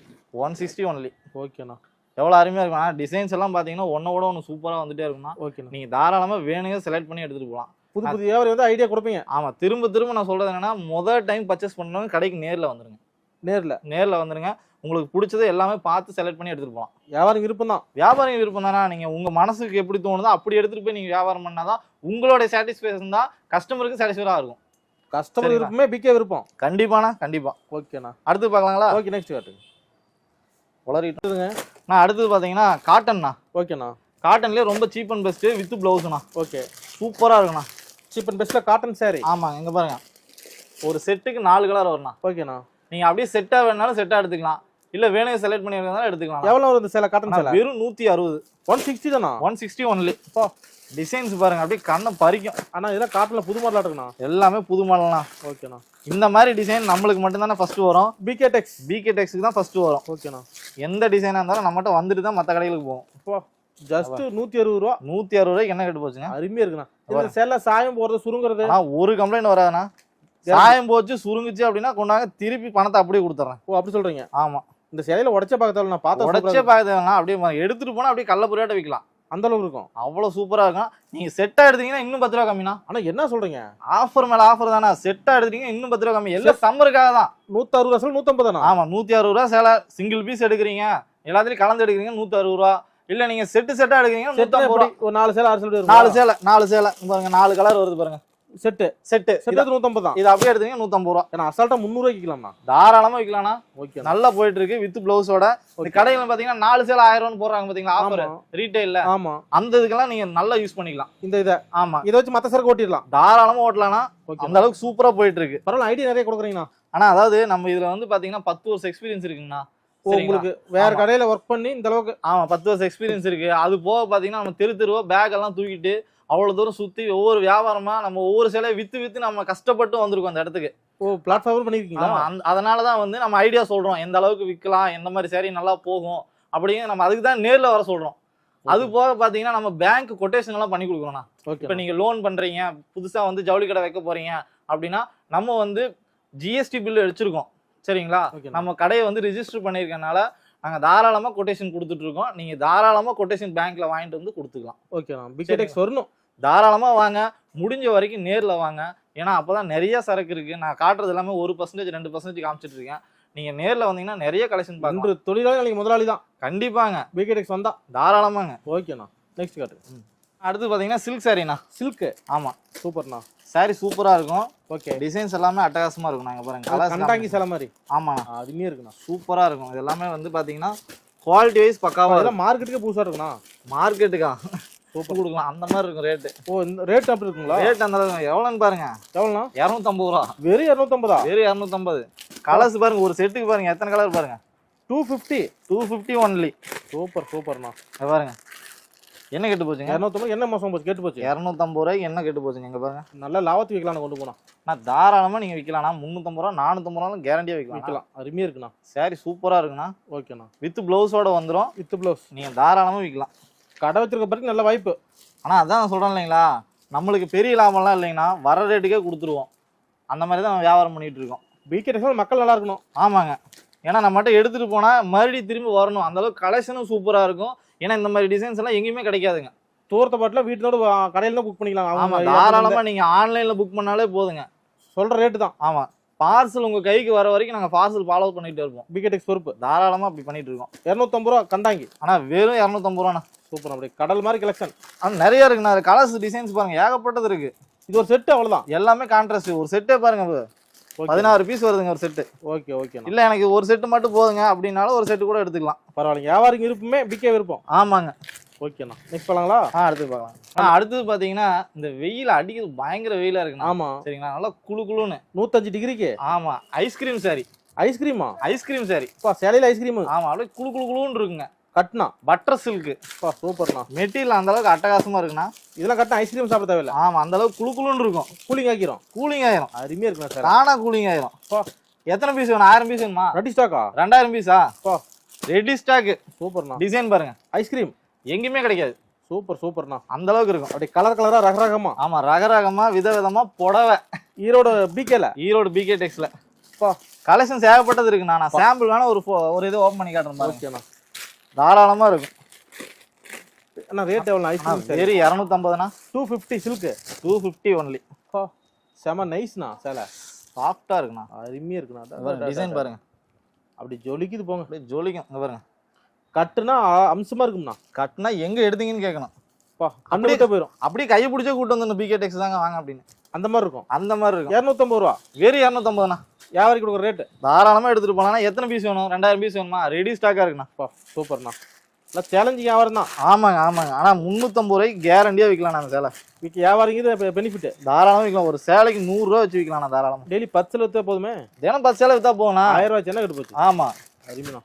one sixty only ஓகேண்ணா எவ்வளவு அருமையா இருக்கும் டிசைன்ஸ் எல்லாம் பாத்தீங்கன்னா ஒன்ன விட ஒன்று சூப்பரா வந்துட்டே இருக்கும்னா ஓகேண்ணா நீங்க தாராளமா வேணுங்க செலக்ட் பண்ணி எடுத்துட்டு போகலாம். புது புது வியாபாரி வந்து ஐடியா கொடுப்பீங்க. ஆமா திரும்ப திரும்ப நான் சொல்றது என்னன்னா முதல் டைம் பர்ச்சேஸ் பண்ணவங்க கடைக்கு நேர்ல வந்துருங்க. நேரில். நேர்ல வந்துருங்க. உங்களுக்கு பிடிச்சதை எல்லாமே பார்த்து செலக்ட் பண்ணி எடுத்துட்டு போகலாம் வியாபாரம் விருப்பம் தான் வியாபாரம் விருப்பம் தானே நீங்க உங்க மனசுக்கு எப்படி தோணுதோ அப்படி எடுத்துட்டு போய் நீங்க வியாபாரம் பண்ணாதான் உங்களுடைய சாட்டிஸ்ஃபேக்ஷன் தான் கஸ்டமருக்கு சாட்டிஸ்ஃபைடா இருக்கும். கஸ்டமர். விருப்பமே பிகே விருப்பம். கண்டிப்பாண்ணா கண்டிப்பா. ஓகேண்ணா. அடுத்து பார்க்கலாங்களா? ஓகே நெக்ஸ்ட் காட்டுங்க உளறிட்டு நான் அடுத்தது பாத்தீங்கன்னா காட்டன்ண்ணா ஓகேண்ணா. காட்டன்லயே ரொம்ப சீப் அண்ட் பெஸ்ட் வித் பிளவுஸ்ண்ணா ஓகே. சூப்பரா இருக்குண்ணா. சீப் அண்ட் பெஸ்ட்டில் காட்டன் saree. ஆமாங்க இங்க பாருங்க. ஒரு செட்டுக்கு நாலு கலர் வரும்ண்ணா. ஓகேண்ணா. நீங்க அப்படியே செட்டா வேணாலும் செட்டா எடுத்துக்கலாம். இல்ல வேணும் செலக்ட் பண்ணி எடுக்கலாம் எடுத்துக்கலாம். எவ்வளோ வரும் இந்த சேலை காட்டன் சேலை? வெறும் நூத்தி அறுபது ஒன் சிக்ஸ்டி தானா? ஒன் சிக்ஸ்டி ஒன்லி பா டிசைன்ஸ் பாருங்க அப்படியே கண்ணை பறிக்கும். அண்ணா இதெல்லாம் காட்டனில் புது மாடலாக இருக்குண்ணா? எல்லாமே புது மாடல்னா ஓகேண்ணா. இந்த மாதிரி டிசைன் நம்மளுக்கு மட்டும் தானே ஃபர்ஸ்ட் வரும் பிகே டெக்ஸ் பிகே டெக்ஸுக்கு தான் ஃபர்ஸ்ட் வரும். ஓகேண்ணா. எந்த டிசைனா இருந்தாலும் நம்மகிட்ட வந்துட்டு தான் மற்ற கடைகளுக்கு போகும். இப்போ ஜஸ்ட் நூற்றி அறுபது ரூபா. நூத்தி அறுபது ரூபாய்க்கு என்ன கெட்டு போச்சுங்க? அருமையாக இருக்குண்ணா. இந்த சேலை சாயம் போடுறது சுருங்குறது. ஒரு கம்ப்ளைண்ட் வராதுண்ணா. சாயம் போச்சு சுருங்குச்சு அப்படின்னா கொண்டாங்க திருப்பி பணத்தை அப்படியே கொடுத்துறேன். ஓ அப்படி சொல்றீங்க? ஆமா. இந்த சேலையில உடைச்ச பக்கத்துல நான் பார்த்தா உடச்சே சூப்பரா பார்க்க அப்படியே. எடுத்துட்டு போனா அப்படியே கள்ள புரியாட்ட விற்கலாம். அந்த அளவுக்கு இருக்கும். அவ்வளவு சூப்பரா இருக்கும். நீங்க செட்டா எடுத்தீங்கன்னா இன்னும் பத்து ரூபா கம்மினா ஆனா என்ன சொல்றீங்க? ஆஃபர் மேல ஆஃபர் தானே செட்டா எடுத்தீங்கன்னா இன்னும் பத்து ரூபா கம்மி. எல்லாம் சம்மருக்காக தான். நூத்தி அறுபது ரூபா நூத்தம்பது தானா? ஆமா நூத்தி அறுபது ரூபா சேலை சிங்கிள் பீஸ் எடுக்கிறீங்க. எல்லாத்துலயும் கலந்து எடுக்கிறீங்க நூத்தி அறுபது ரூபா. இல்ல நீங்க செட்டு செட்டா எடுக்கிறீங்க நூத்தம்பது ரூபா. ஒரு நாலு சேலை ஆறு சேலை நாலு சேலை நாலு சேலை. பாருங்க நாலு கலர் வருது பாருங்க. செட்டு. செட்டு. செட்டு? நூத்தம்பது தான். இது அப்படியே எடுத்தீங்க நூத்தம்பது ரூபா. ஏன்னா அசால்ட்டா முந்நூறு விற்கலாம்ண்ணா. தாராளமா விற்கலாம்னா ஓகே. நல்லா போயிட்டு இருக்கு வித் பிளவுஸோட இந்த. கடையில பாத்தீங்கன்னா நாலு சேலை ஆயிரம் ரூபான்னு போடுறாங்க பாத்தீங்களா ஆஃபர் ரீட்டைல்ல ஆமா. அந்த இதுக்கெல்லாம் நீங்க நல்லா யூஸ் பண்ணிக்கலாம். இந்த இதை. ஆமா. இதை வச்சு மத்த சரக்கு ஓட்டிடலாம். தாராளமா ஓட்டலாம்னா அந்த அளவுக்கு சூப்பரா போயிட்டு இருக்கு பரவாயில்ல ஐடியா நிறைய கொடுக்குறீங்கண்ணா. ஆனா அதாவது நம்ம இதுல வந்து பாத்தீங்கன்னா பத்து வருஷம் எக்ஸ்பீரியன்ஸ் இருக்குங்கண்ணா? உங்களுக்கு வேற. கடையில ஒர்க் பண்ணி இந்த அளவுக்கு ஆமா பத்து வருஷம் எக்ஸ்பீரியன்ஸ் இருக்கு. அது போக பாத்தீங்கன்னா நம்ம தெரு தெருவா பேக் எல்லாம் தூக்கிட்டு அவ்வளவு தூரம் சுத்தி ஒவ்வொரு வியாபாரமா நம்ம ஒவ்வொரு சிலையை வித்து வித்து நம்ம கஷ்டப்பட்டு வந்திருக்கோம் அந்த இடத்துக்கு. ஓ பிளாட்ஃபார்ம் பண்ணிருக்கீங்களா? ஆமா அந்த அதனாலதான் வந்து நம்ம ஐடியா சொல்றோம். எந்த அளவுக்கு விற்கலாம் எந்த மாதிரி சரி நல்லா போகும் அப்படிங்க நம்ம அதுக்கு தான் நேர்ல வர சொல்றோம். அது போக பாத்தீங்கன்னா நம்ம பேங்க் கொட்டேஷன் எல்லாம் பண்ணி கொடுக்குறோம்ண்ணா இப்போ நீங்க லோன் பண்றீங்க புதுசா வந்து ஜவுளி கடை வைக்க போறீங்க அப்படின்னா நம்ம வந்து ஜிஎஸ்டி பில் அடிச்சிருக்கோம் சரிங்களா? நம்ம கடையை வந்து ரிஜிஸ்டர் பண்ணியிருக்கனால நாங்க தாராளமா கொட்டேஷன் கொடுத்துட்டு இருக்கோம் நீங்க தாராளமா கொட்டேஷன் பேங்க்ல வாங்கிட்டு வந்து கொடுத்துக்கலாம். ஓகேண்ணா பிகேடெக்ஸ் வரணும் தாராளமா வாங்க. முடிஞ்ச வரைக்கும் நேர்ல வாங்க. ஏன்னா அப்பதான் நிறைய சரக்கு இருக்கு. நான் காட்டுறது எல்லாமே ஒரு பர்சன்டேஜ் ரெண்டு பர்சன்டேஜ் காமிச்சிட்டு இருக்கேன். நீங்க நேர்ல வந்தீங்கன்னா நிறைய கலெக்ஷன் அன்று தொழிலாளி நாளைக்கு முதலாளி தான். கண்டிப்பாங்க. பிகேடெக்ஸ் வந்தா. தாராளமாங்க. ஓகேண்ணா நெக்ஸ்ட் காட்டு. அடுத்து பாத்தீங்கன்னா சில்க் சாரிண்ணா சில்க்கு ஆமா. சூப்பர்ண்ணா சாரி சூப்பரா இருக்கும். ஓகே டிசைன்ஸ் எல்லாமே அட்டகாசமா இருக்கும். நாங்க பாருங்க கலர்ஸ் கண்டாங்கி சேலை மாதிரி. ஆமாண்ணா ஆ, அதுமே இருக்குண்ணா. சூப்பரா இருக்கும். இது எல்லாமே வந்து பாத்தீங்கன்னா குவாலிட்டி வைஸ் பக்காவா இருக்கும். மார்க்கெட்டுக்கே புதுசா இருக்குண்ணா. மார்க்கெட்டுக்கா சூப்பர் கொடுக்கலாம். அந்த மாதிரி இருக்கும் ரேட்டு ஓ இந்த ரேட் அப்படி இருக்குங்களா? ரேட் அந்த எவ்வளோன்னு பாருங்க. எவ்வளோண்ணா இரநூத்தம்பது ரூபா. வெறும் இரநூத்தம்பதா? வெறும் இரநூத்தம்பது. கலர்ஸ் பாருங்க ஒரு செட்டுக்கு பாருங்க. எத்தனை கலர் பாருங்க? Two fifty two fifty only super சூப்பர்ண்ணா பாருங்க. என்ன கெட்டு போச்சுங்க? இரநூத்தம்பது என்ன மாசம் போச்சு? கேட்டு போச்சு. இரநூத்தம்பது ரூபாய்க்கு என்ன கெட்டு போச்சுங்க இங்க பாருங்க. நல்ல லாபத்துக்கு விற்கலாம் கொண்டு போனா. நான் தாராளமா நீங்க விற்கலாம்னா முந்நூத்தம்பது ரூபா நானூத்தம்பது ரூபாலும் கேரண்டியா விற்கலாம் விற்கலாம் அருமையா இருக்குண்ணா. சாரி சூப்பரா இருக்குண்ணா. ஓகேண்ணா. வித் பிளவுஸோட வந்துரும். வித் ப்ளவுஸ் நீங்க தாராளமா விற்கலாம் கடை வச்சிருக்க பிறகு நல்ல வாய்ப்பு. ஆனா அதான் நான் சொல்றேன் இல்லைங்களா? நம்மளுக்கு பெரிய லாபம்லாம் இல்லைங்கன்னா வர ரேட்டுக்கே கொடுத்துருவோம். அந்த மாதிரி தான் நம்ம வியாபாரம் பண்ணிட்டு இருக்கோம். பிகேடெக்ஸ் மக்கள் நல்லா இருக்கணும். ஆமாங்க. ஏன்னா நம்மகிட்ட எடுத்துட்டு போனா மறுபடியும் திரும்பி வரணும். அந்த அளவுக்கு கலெக்ஷனும் சூப்பரா இருக்கும். ஏன்னா இந்த மாதிரி டிசைன்ஸ் எல்லாம் எங்கேயுமே கிடைக்காதுங்க. தூரத்தை பாட்டில் வீட்டோட கடையில தான் புக் பண்ணிக்கலாம். ஆமா அவங்க தாராளமா நீங்க ஆன்லைன்ல புக் பண்ணாலே போதுங்க. சொல்ற ரேட்டு தான். ஆமா. பார்சல் உங்க கைக்கு வர வரைக்கும் நாங்க பார்சல் ஃபாலோ பண்ணிட்டு இருப்போம். பிகேடெக்ஸ் பொறுப்பு தாராளமா அப்படி பண்ணிட்டு இருக்கோம். இரநூத்தம்பது ரூபா கண்டாங்கி. ஆனா வெறும் இரநூத்தம்பது ரூபாண்ணா சூப்பர் அப்படி கடல் மாதிரி கலெக்ஷன் ஆனா நிறைய இருக்குண்ணா. கலர்ஸ் டிசைன்ஸ் பாருங்க. ஏகப்பட்டது இருக்கு. இது ஒரு செட்டு அவ்வளவுதான். எல்லாமே கான்ட்ராஸ்ட் ஒரு செட்டே பாருங்க. பதினாறு பீஸ் வருதுங்க ஒரு செட்டு ஓகே ஓகேண்ணா. இல்ல எனக்கு ஒரு செட்டு மட்டும் போதுங்க. அப்படின்னாலும் ஒரு செட்டு கூட எடுத்துக்கலாம். பரவாயில்ல வியாபாரிங்க விருப்பமே பிகே விருப்பம். ஆமாங்க. ஓகேண்ணா. நெக்ஸ்ட் பண்ணலாங்களா ஆ அடுத்து பார்க்கலாம். ஆ அடுத்தது பாத்தீங்கன்னா இந்த வெயில் அடிக்கிறது பயங்கர வெயிலா இருக்குண்ணா. ஆமா. சரிங்களா? நல்லா குளு குளுன்னு. நூத்தஞ்சு டிகிரிக்கு ஆமா. ஐஸ்கிரீம் சாரி ஐஸ்கிரீமா ஐஸ்கிரீம் சாரி பா சேலையில ஐஸ்கிரீம் ஆமா அப்படியே குளு குளு குளுன்னு இருக்குங்க. கட்டினா பட்டர் சில்க் பா சூப்பர்ண்ணா. மெட்டீரியல் அந்த அளவுக்கு அட்டகாசமா இருக்குண்ணா. இதெல்லாம் கட்டினா ஐஸ்கிரீம் சாப்பிட தேவையில்ல. ஆமா அந்த அளவுக்கு குளு குளுன்னு இருக்கும். கூலிங் ஆக்கிரும். கூலிங் ஆயிரும். அருமையா இருக்குண்ணா சார் தானா கூலிங் ஆயிரும். எத்தனை பீஸ் வேணும்? ஆயிரம் பீஸ் வேணுமா? ரெடி ஸ்டாக்கா ரெண்டாயிரம் பீஸா ரெடி ஸ்டாக் சூப்பர்ண்ணா. டிசைன் பாருங்க. ஐஸ்கிரீம் எங்கேயுமே கிடைக்காது. சூப்பர் சூப்பர்ண்ணா. அந்த அளவுக்கு இருக்கும். அப்படியே கலர் கலரா ரக ரகமா? ஆமா ரக ரகமா விதவிதமா புடவை. ஈரோடு பிகேல ஈரோடு பிகே டெக்ஸ்ல பா கலெக்ஷன்ஸ் ஏகப்பட்டது இருக்குண்ணா. நான் சாம்பிள் வேணா ஒரு ஒரு இது ஓப்பன் பண்ணி காட்டுறேன் ஓகேண்ணா தாராளமா இருக்கும். அண்ணா ரேட் எவ்வளோ ஐஸ்கிரீம் சரி வெறும் இரநூத்தம்பதுனா two fifty silk two fifty only பா செம நைஸ்ண்ணா சேலை. சாஃப்டா இருக்குண்ணா. அருமையா இருக்குண்ணா டிசைன் பாருங்க அப்படி ஜொலிக்குது போங்க. அப்படியே ஜொலிக்கும் இங்க பாருங்க. கட்டுனா அ- அம்சமா இருக்கும்ண்ணா. கட்டினா எங்க எடுத்தீங்கன்னு கேட்கணும் அப்படியே- அப்படியே போயிடும் அப்படியே கையை பிடிச்சே கூட்டு வந்து பிகே டெக்ஸ் தாங்க வாங்க அப்படின்னு. அந்த மாதிரி இருக்கும். அந்த மாதிரி இருக்கும். இரநூத்தம்பது ரூபா. வெறும் இரநூத்தம்பதுண்ணா. வியாபாரிக்கு கொடுக்குற ரேட்டு தாராளமா எடுத்துட்டு போனா எத்தனை பீஸ் வேணும்? ரெண்டாயிரம் பீஸ் வேணுமா? ரெடி ஸ்டாக்கா இருக்குண்ணா. சூப்பர்ண்ணா இல்லை சேலஞ்சிங் வியாபாரம் தான். ஆமாங்க ஆமாங்க. ஆனா முந்நூத்தம்பது ரூபாய்க்கு கேரண்டியா விற்கலாம் நாங்க சேலை. வீட்டு வியாபாரிங்க பெனிஃபிட் தாராளமா விற்கலாம் ஒரு சேலைக்கு நூறு ரூபா வச்சு விற்கலாம் தாராளமா. டெய்லி பத்து வித்தா போதுமே? தினம் பத்து சேலை வித்தா போகலாம் ஆயிரம் ரூபாய் சென்னை கட்டு போச்சு? ஆமா. அருமைண்ணா.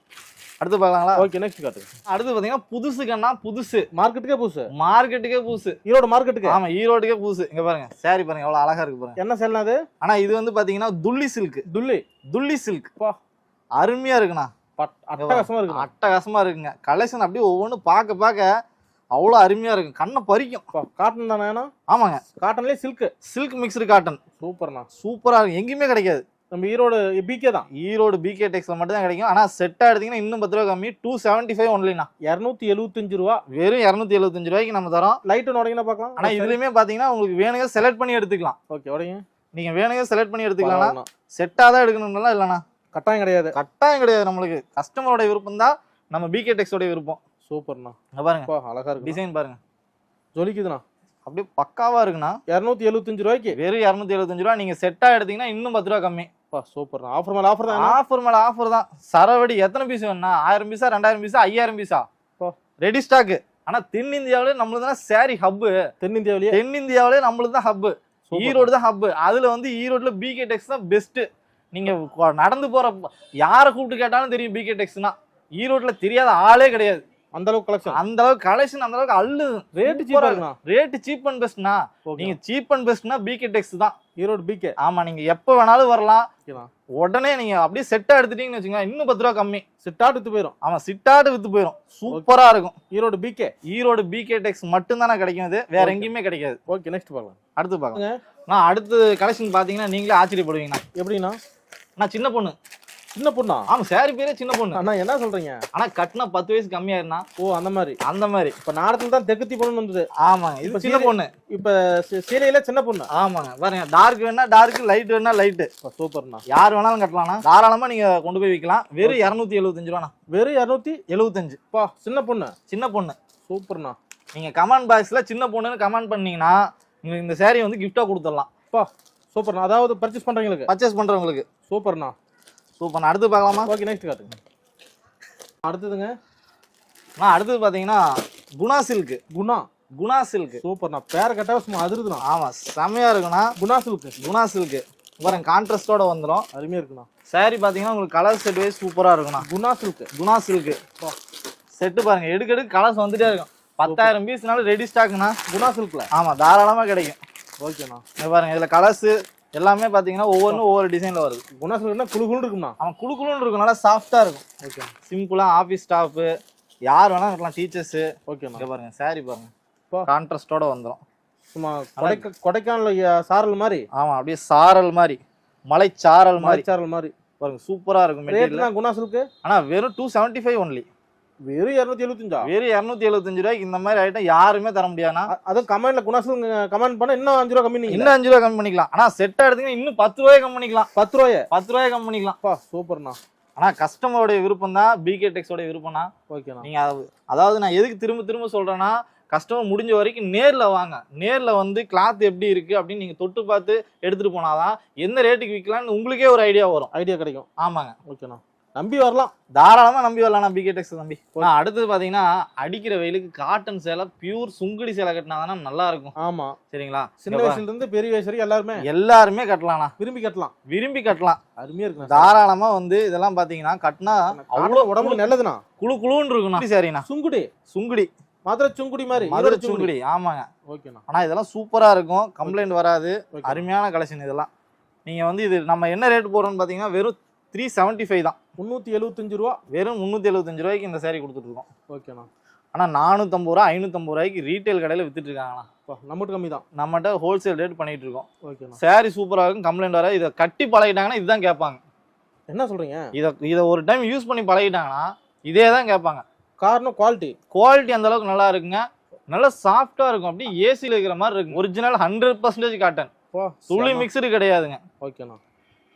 அடுத்து பார்க்கலாங்களா? ஓகே நெக்ஸ்ட் காட்டு. அடுத்து பாத்தீங்கன்னா புதுசு கண்ணா புதுசு. மார்க்கெட்டுக்கே புதுசு. மார்க்கெட்டுக்கே புதுசு. ஈரோடு மார்க்கெட்டுக்கு ஆமா ஈரோட்டுக்கே புதுசு. இங்க பாருங்க. சாரி பாருங்க எவ்வளவு அழகா இருக்கு பாருங்க. என்ன சேல்னா அது? ஆனா இது வந்து பாத்தீங்கன்னா துள்ளி சில்க் துல்லி துள்ளி சில்க் அருமையா இருக்குண்ணா. அட்டகாசமா இருக்குண்ணா. அட்டகாசமா இருக்குங்க. கலெக்ஷன் அப்படியே ஒவ்வொன்றும் பார்க்க பார்க்க அவ்வளோ அருமையா இருக்கும் கண்ணை பறிக்கும். காட்டன் தானேண்ணா ஆமாங்க. காட்டன்லேயே சில்க்கு சில்க் மிக்ஸ்டு காட்டன் சூப்பர்ண்ணா சூப்பரா இருக்கும் எங்கேயுமே கிடைக்காது. நம்ம ஈரோடு பிகே தான். ஈரோடு பிகே டெக்ஸ்ல மட்டும் தான் கிடைக்கும். ஆனா செட்டா எடுத்தீங்கன்னா இன்னும் பத்து ரூபா கம்மி. டூ செவன்டி ஃபைவ் ஒன்லினா இரநூத்தி எழுபத்தஞ்சு ரூபா. வெறும் இரநூத்தி எழுபத்தஞ்சு ரூபாய்க்கு நம்ம தரோம். லைட்டு உடங்கினா பார்க்கலாம். ஆனா இதுலயுமே பாத்தீங்கன்னா உங்களுக்கு வேணுங்க செலக்ட் பண்ணி எடுத்துக்கலாம். ஓகே உடங்க. நீங்க வேணுங்க செலக்ட் பண்ணி எடுத்துக்கலாம் பரவாயில்லைண்ணா. செட்டா தான் எடுக்கணும்லாம் இல்லைண்ணா? கட்டாயம் கிடையாது. கட்டாயம் கிடையாது நம்மளுக்கு. கஸ்டமரோட விருப்பம் தான் நம்ம பிகே டெக்ஸோட விருப்பம். சூப்பர்ண்ணா. பாருங்க. அப்பா அழகா இருக்கு டிசைன் பாருங்க. ஜொலிக்குதுண்ணா. அப்படியே பக்காவா இருக்குண்ணா. இரநூத்தி எழுபத்தஞ்சு ரூபாய்க்கு. வெறும் இரநூத்தி எழுபத்தஞ்சு ரூபா நீங்க செட்டா எடுத்தீங்கன்னா இன்னும் பத்து ரூபா கம்மி. அப்பா சூப்பர்ண்ணா ஆஃபர் மேலே ஆஃபர் தான் ஆஃபர் மேல ஆஃபர் தான். சரவடி எத்தனை பீஸ் வேணும்னா? ஆயிரம் பீஸா ரெண்டாயிரம் பீஸா ஐயாயிரம் பீஸா. ரெடி ஸ்டாக் ஆனா தென்னிந்தியாவிலே நம்மளுக்கு தான் சாரி ஹப்பு தென்னிந்தியாவிலேயே? தென்னிந்தியாவிலே நம்மளுக்கு தான் ஹப்பு. ஈரோடு தான் ஹப்பு அதுல வந்து ஈரோட்ல பிகே டெக்ஸ் தான் பெஸ்ட் நீங்க நடந்து போற யாரை கூப்பிட்டு கேட்டாலும் தெரியும் பிகே டெக்ஸ்னா ஈரோட்ல தெரியாத ஆளே கிடையாது. அந்த அளவுக்கு கலெக்ஷன் அந்த அளவுக்கு கலெக்ஷன் அந்த அளவுக்கு அள்ளு. ரேட்டு சீப்பா இருக்குண்ணா. ரேட்டு சீப் அண்ட் பெஸ்ட்னா நீங்க சீப் அண்ட் பெஸ்ட்னா பிகே டெக்ஸ் தான். ஈரோடு பிகே ஆமா நீங்க எப்ப வேணாலும் வரலாம். உடனே நீங்க அப்படியே செட்டா எடுத்துட்டீங்கன்னு வச்சுக்கோங்க இன்னும் பத்து ரூபா கம்மி. சிட்டாட்டு வித்து போயிடும் ஆமா சிட்டாடு வித்து போயிடும் சூப்பரா இருக்கும். Erode PK Erode PK Tex மட்டும் தானே கிடைக்கும் இது. வேற. எங்கேயுமே கிடைக்காது. ஓகே நெக்ஸ்ட் பார்க்கலாம். அடுத்து பார்க்கலாம். நான் அடுத்து கலெக்ஷன் பாத்தீங்கன்னா நீங்களே ஆச்சரியப்படுவீங்கண்ணா. எப்படிண்ணா? நான் சின்ன பொண்ணு. சின்ன பொண்ணா? ஆமா சாரி பேரே சின்ன பொண்ணு. அண்ணா என்ன சொல்றீங்க? ஆனா கட்டினா பத்து வயசு கம்மியா இருந்தா ஓ அந்த மாதிரி. அந்த மாதிரி. இப்ப நாடத்துல தான் தெக்குத்தி பொண்ணு வந்தது. ஆமாங்க இது இப்ப சின்ன பொண்ணு. இப்ப சீலையில சின்ன பொண்ணு. ஆமாங்க பாருங்க டார்க் வேணா டார்க் லைட் வேணா லைட் சூப்பர்ண்ணா. யார் வேணாலும் கட்டலாம்ண்ணா. தாராளமா நீங்க கொண்டு போய் விற்கலாம் வெறும் இரநூத்தி எழுபத்தஞ்சு ரூபாண்ணா வெறும் இரநூத்தி எழுபத்தஞ்சு பா சின்ன பொண்ணு. சின்ன பொண்ணு. சூப்பர்ண்ணா. நீங்க கமெண்ட் பாக்ஸ்ல சின்ன பொண்ணுன்னு கமெண்ட் பண்ணீங்கன்னா உங்களுக்கு இந்த saree வந்து gift-ஆ கொடுத்துடலாம். பா சூப்பர்ண்ணா. அதாவது பர்ச்சேஸ் பண்றவங்களுக்கு. பர்ச்சேஸ் பண்றவங்களுக்கு. சூப்பர்ண்ணா. சூப்பர். அடுத்து பார்க்கலாமா? ஓகே நெக்ஸ்ட் காட்டுங்க. அடுத்ததுங்க. நான் அடுத்தது பாத்தீங்கன்னா குணா சில்க் குணா. குணா சில்க் சூப்பர்ண்ணா. பேர கட்டாவே சும்மா அதிருதுண்ணா. ஆமா செமையா இருக்குண்ணா. குணா சில்க்கு. குணா சில்க் பாருங்க கான்ட்ராஸ்டோட வந்துடும் அருமையா இருக்குண்ணா. Saree பாத்தீங்கன்னா உங்களுக்கு கலர் செட் வைஸ் சூப்பரா இருக்குண்ணா. Guna silk. Guna silk set பாருங்க. எடுக்க எடுக்க கலர்ஸ் வந்துட்டே இருக்கும். பத்தாயிரம் பீஸ்னாலும் ரெடி ஸ்டாக்னா குணா சில்க்ல ஆமா தாராளமா கிடைக்கும். ஓகேண்ணா. பாருங்க இதுல கலர்ஸ் எல்லாமே பாத்தீங்கன்னா ஒவ்வொன்றும் ஒவ்வொரு டிசைன்ல வருது. குணா சில்க்னா குழு குழு இருக்குண்ணா அவன் குளு குளுன்னு இருக்கும். நல்லா சாஃப்டா இருக்கும். ஓகே சிம்பிளா ஆபீஸ் ஸ்டாஃப் யார் வேணா இருக்கலாம் டீச்சர்ஸ் ஓகேண்ணா இங்க பாருங்க saree பாருங்க. பா. கான்ட்ராஸ்டோட வந்துடும் சும்மா கொடைக்க கொடைக்கானல் சாரல் மாதிரி? ஆமா அப்படியே சாரல் மாதிரி. மலைச்சாரல் மாதிரி. மலைச்சாரல் மாதிரி. பாருங்க சூப்பரா இருக்கும் மெட்டீரியல். ரேட்னா குணா சில்க்கு ஆனா வெறும் டூ செவன்டி ஃபைவ் ஒன்லி வெறும் இரநூத்தி எழுபத்தஞ்சா வெறும் இரநூத்தி எழுபத்தஞ்சு ரூபாய்க்கு இந்த மாதிரி ஐட்டம் யாருமே தர முடியாதுண்ணா. அ- அதுவும் கமெண்ட்ல குணா சில்க் கமெண்ட் பண்ண இன்னும் அஞ்சு ரூபா கம்மி இன்னும் அஞ்சு ரூபா கம்மி பண்ணிக்கலாம். ஆனா செட் எடுத்தீங்கன்னா இன்னும் பத்து ரூபாய் கம்மி பண்ணிக்கலாம். பத்து ரூபாய? பத்து ரூபாய் கம்மி பண்ணிக்கலாம். சூப்பர்ண்ணா. ஆனா கஸ்டமரோட விருப்பம் தான் பிகே டெக்ஸோட விருப்பம்னா ஓகேண்ணா. நீங்க அது- அதாவது நான் எதுக்கு திரும்ப திரும்ப சொல்றேன்னா கஸ்டமர் முடிஞ்ச வரைக்கும் நேர்ல வாங்க. நேர்ல வந்து கிளாத் எப்படி இருக்கு அப்படின்னு நீங்க தொட்டு பார்த்து எடுத்துட்டு போனாதான் எந்த ரேட்டுக்கு விற்கலாம்னு உங்களுக்கே ஒரு ஐடியா வரும். ஐடியா கிடைக்கும். ஆமாங்க. ஓகேண்ணா. நம்பி வரலாம். தாராளமா நம்பி வரலாம் பிகே டெக்ஸ் தம்பி. நான் அடுத்தது பாத்தீங்கன்னா அடிக்கிற வெயிலுக்கு காட்டன் சேலை பியூர் சுங்குடி சேலை கட்டினாதானே நல்லா இருக்கும். ஆமா. சரிங்களா? சின்ன இங்க வயசுல இருந்து பெரிய வயசு வரைக்கும் எல்லாருமே. எல்லாருமே கட்டலாம்ண்ணா. விரும்பி கட்டலாம். விரும்பி கட்டலாம். அருமையா இருக்குண்ணா தாராளமா வந்து இதெல்லாம் பாத்தீங்கன்னா கட்டினா அவ்வளவு உடம்புக்கு நல்லதுண்ணா. குழு குழுன்னு இருக்குண்ணா. சரிண்ணா சுங்குடி. சுங்குடி. மதுரை சுங்குடி மாதிரி. மதுரை சுங்குடி. ஆமாங்க. ஓகேண்ணா. ஆனா இதெல்லாம் சூப்பரா இருக்கும். கம்ப்ளைண்ட் வராது. அருமையான கலெக்ஷன் இதெல்லாம். நீங்க வந்து இது நம்ம என்ன ரேட் போடுறோம்னு பாத்தீங்கன்னா வெறும் த்ரீ செவன்ட்டி ஃபைவ் தான். முந்நூத்தி எழுபத்தஞ்சு ரூபா வெறும் முந்நூற்றி எழுபத்தஞ்சு ரூபாய்க்கு இந்த saree கொடுத்துட்டு இருக்கோம் ஓகேண்ணா ஆனா நானூற்றம்பது ரூபா ஐநூற்றம்பது ரூபாய்க்கு ரீட்டைல் கடையில் பா நம்மட்டு கம்மி தான். நம்மகிட்ட ஹோல்சேல் ரேட் பண்ணிட்டு இருக்கோம் ஓகேண்ணா saree சூப்பரா இருக்கும் கம்ப்ளைண்ட் வராது. இதை கட்டி பழகிட்டாங்கன்னா இதுதான் கேட்பாங்க. என்ன சொல்றீங்க? இதை இதை ஒரு டைம் யூஸ் பண்ணி பழகிட்டாங்கன்னா இதே தான் கேட்பாங்க. காரணம் குவாலிட்டி குவாலிட்டி அந்த அளவுக்கு நல்லா இருக்குங்க. நல்லா சாஃப்டா இருக்கும். அப்படியே ஏசியில் இருக்கிற மாதிரி இருக்கும். ஒரிஜினல் ஹண்ட்ரட் பர்சன்டேஜ் காட்டன் துளி மிக்சடு கிடையாதுங்க. ஓகேண்ணா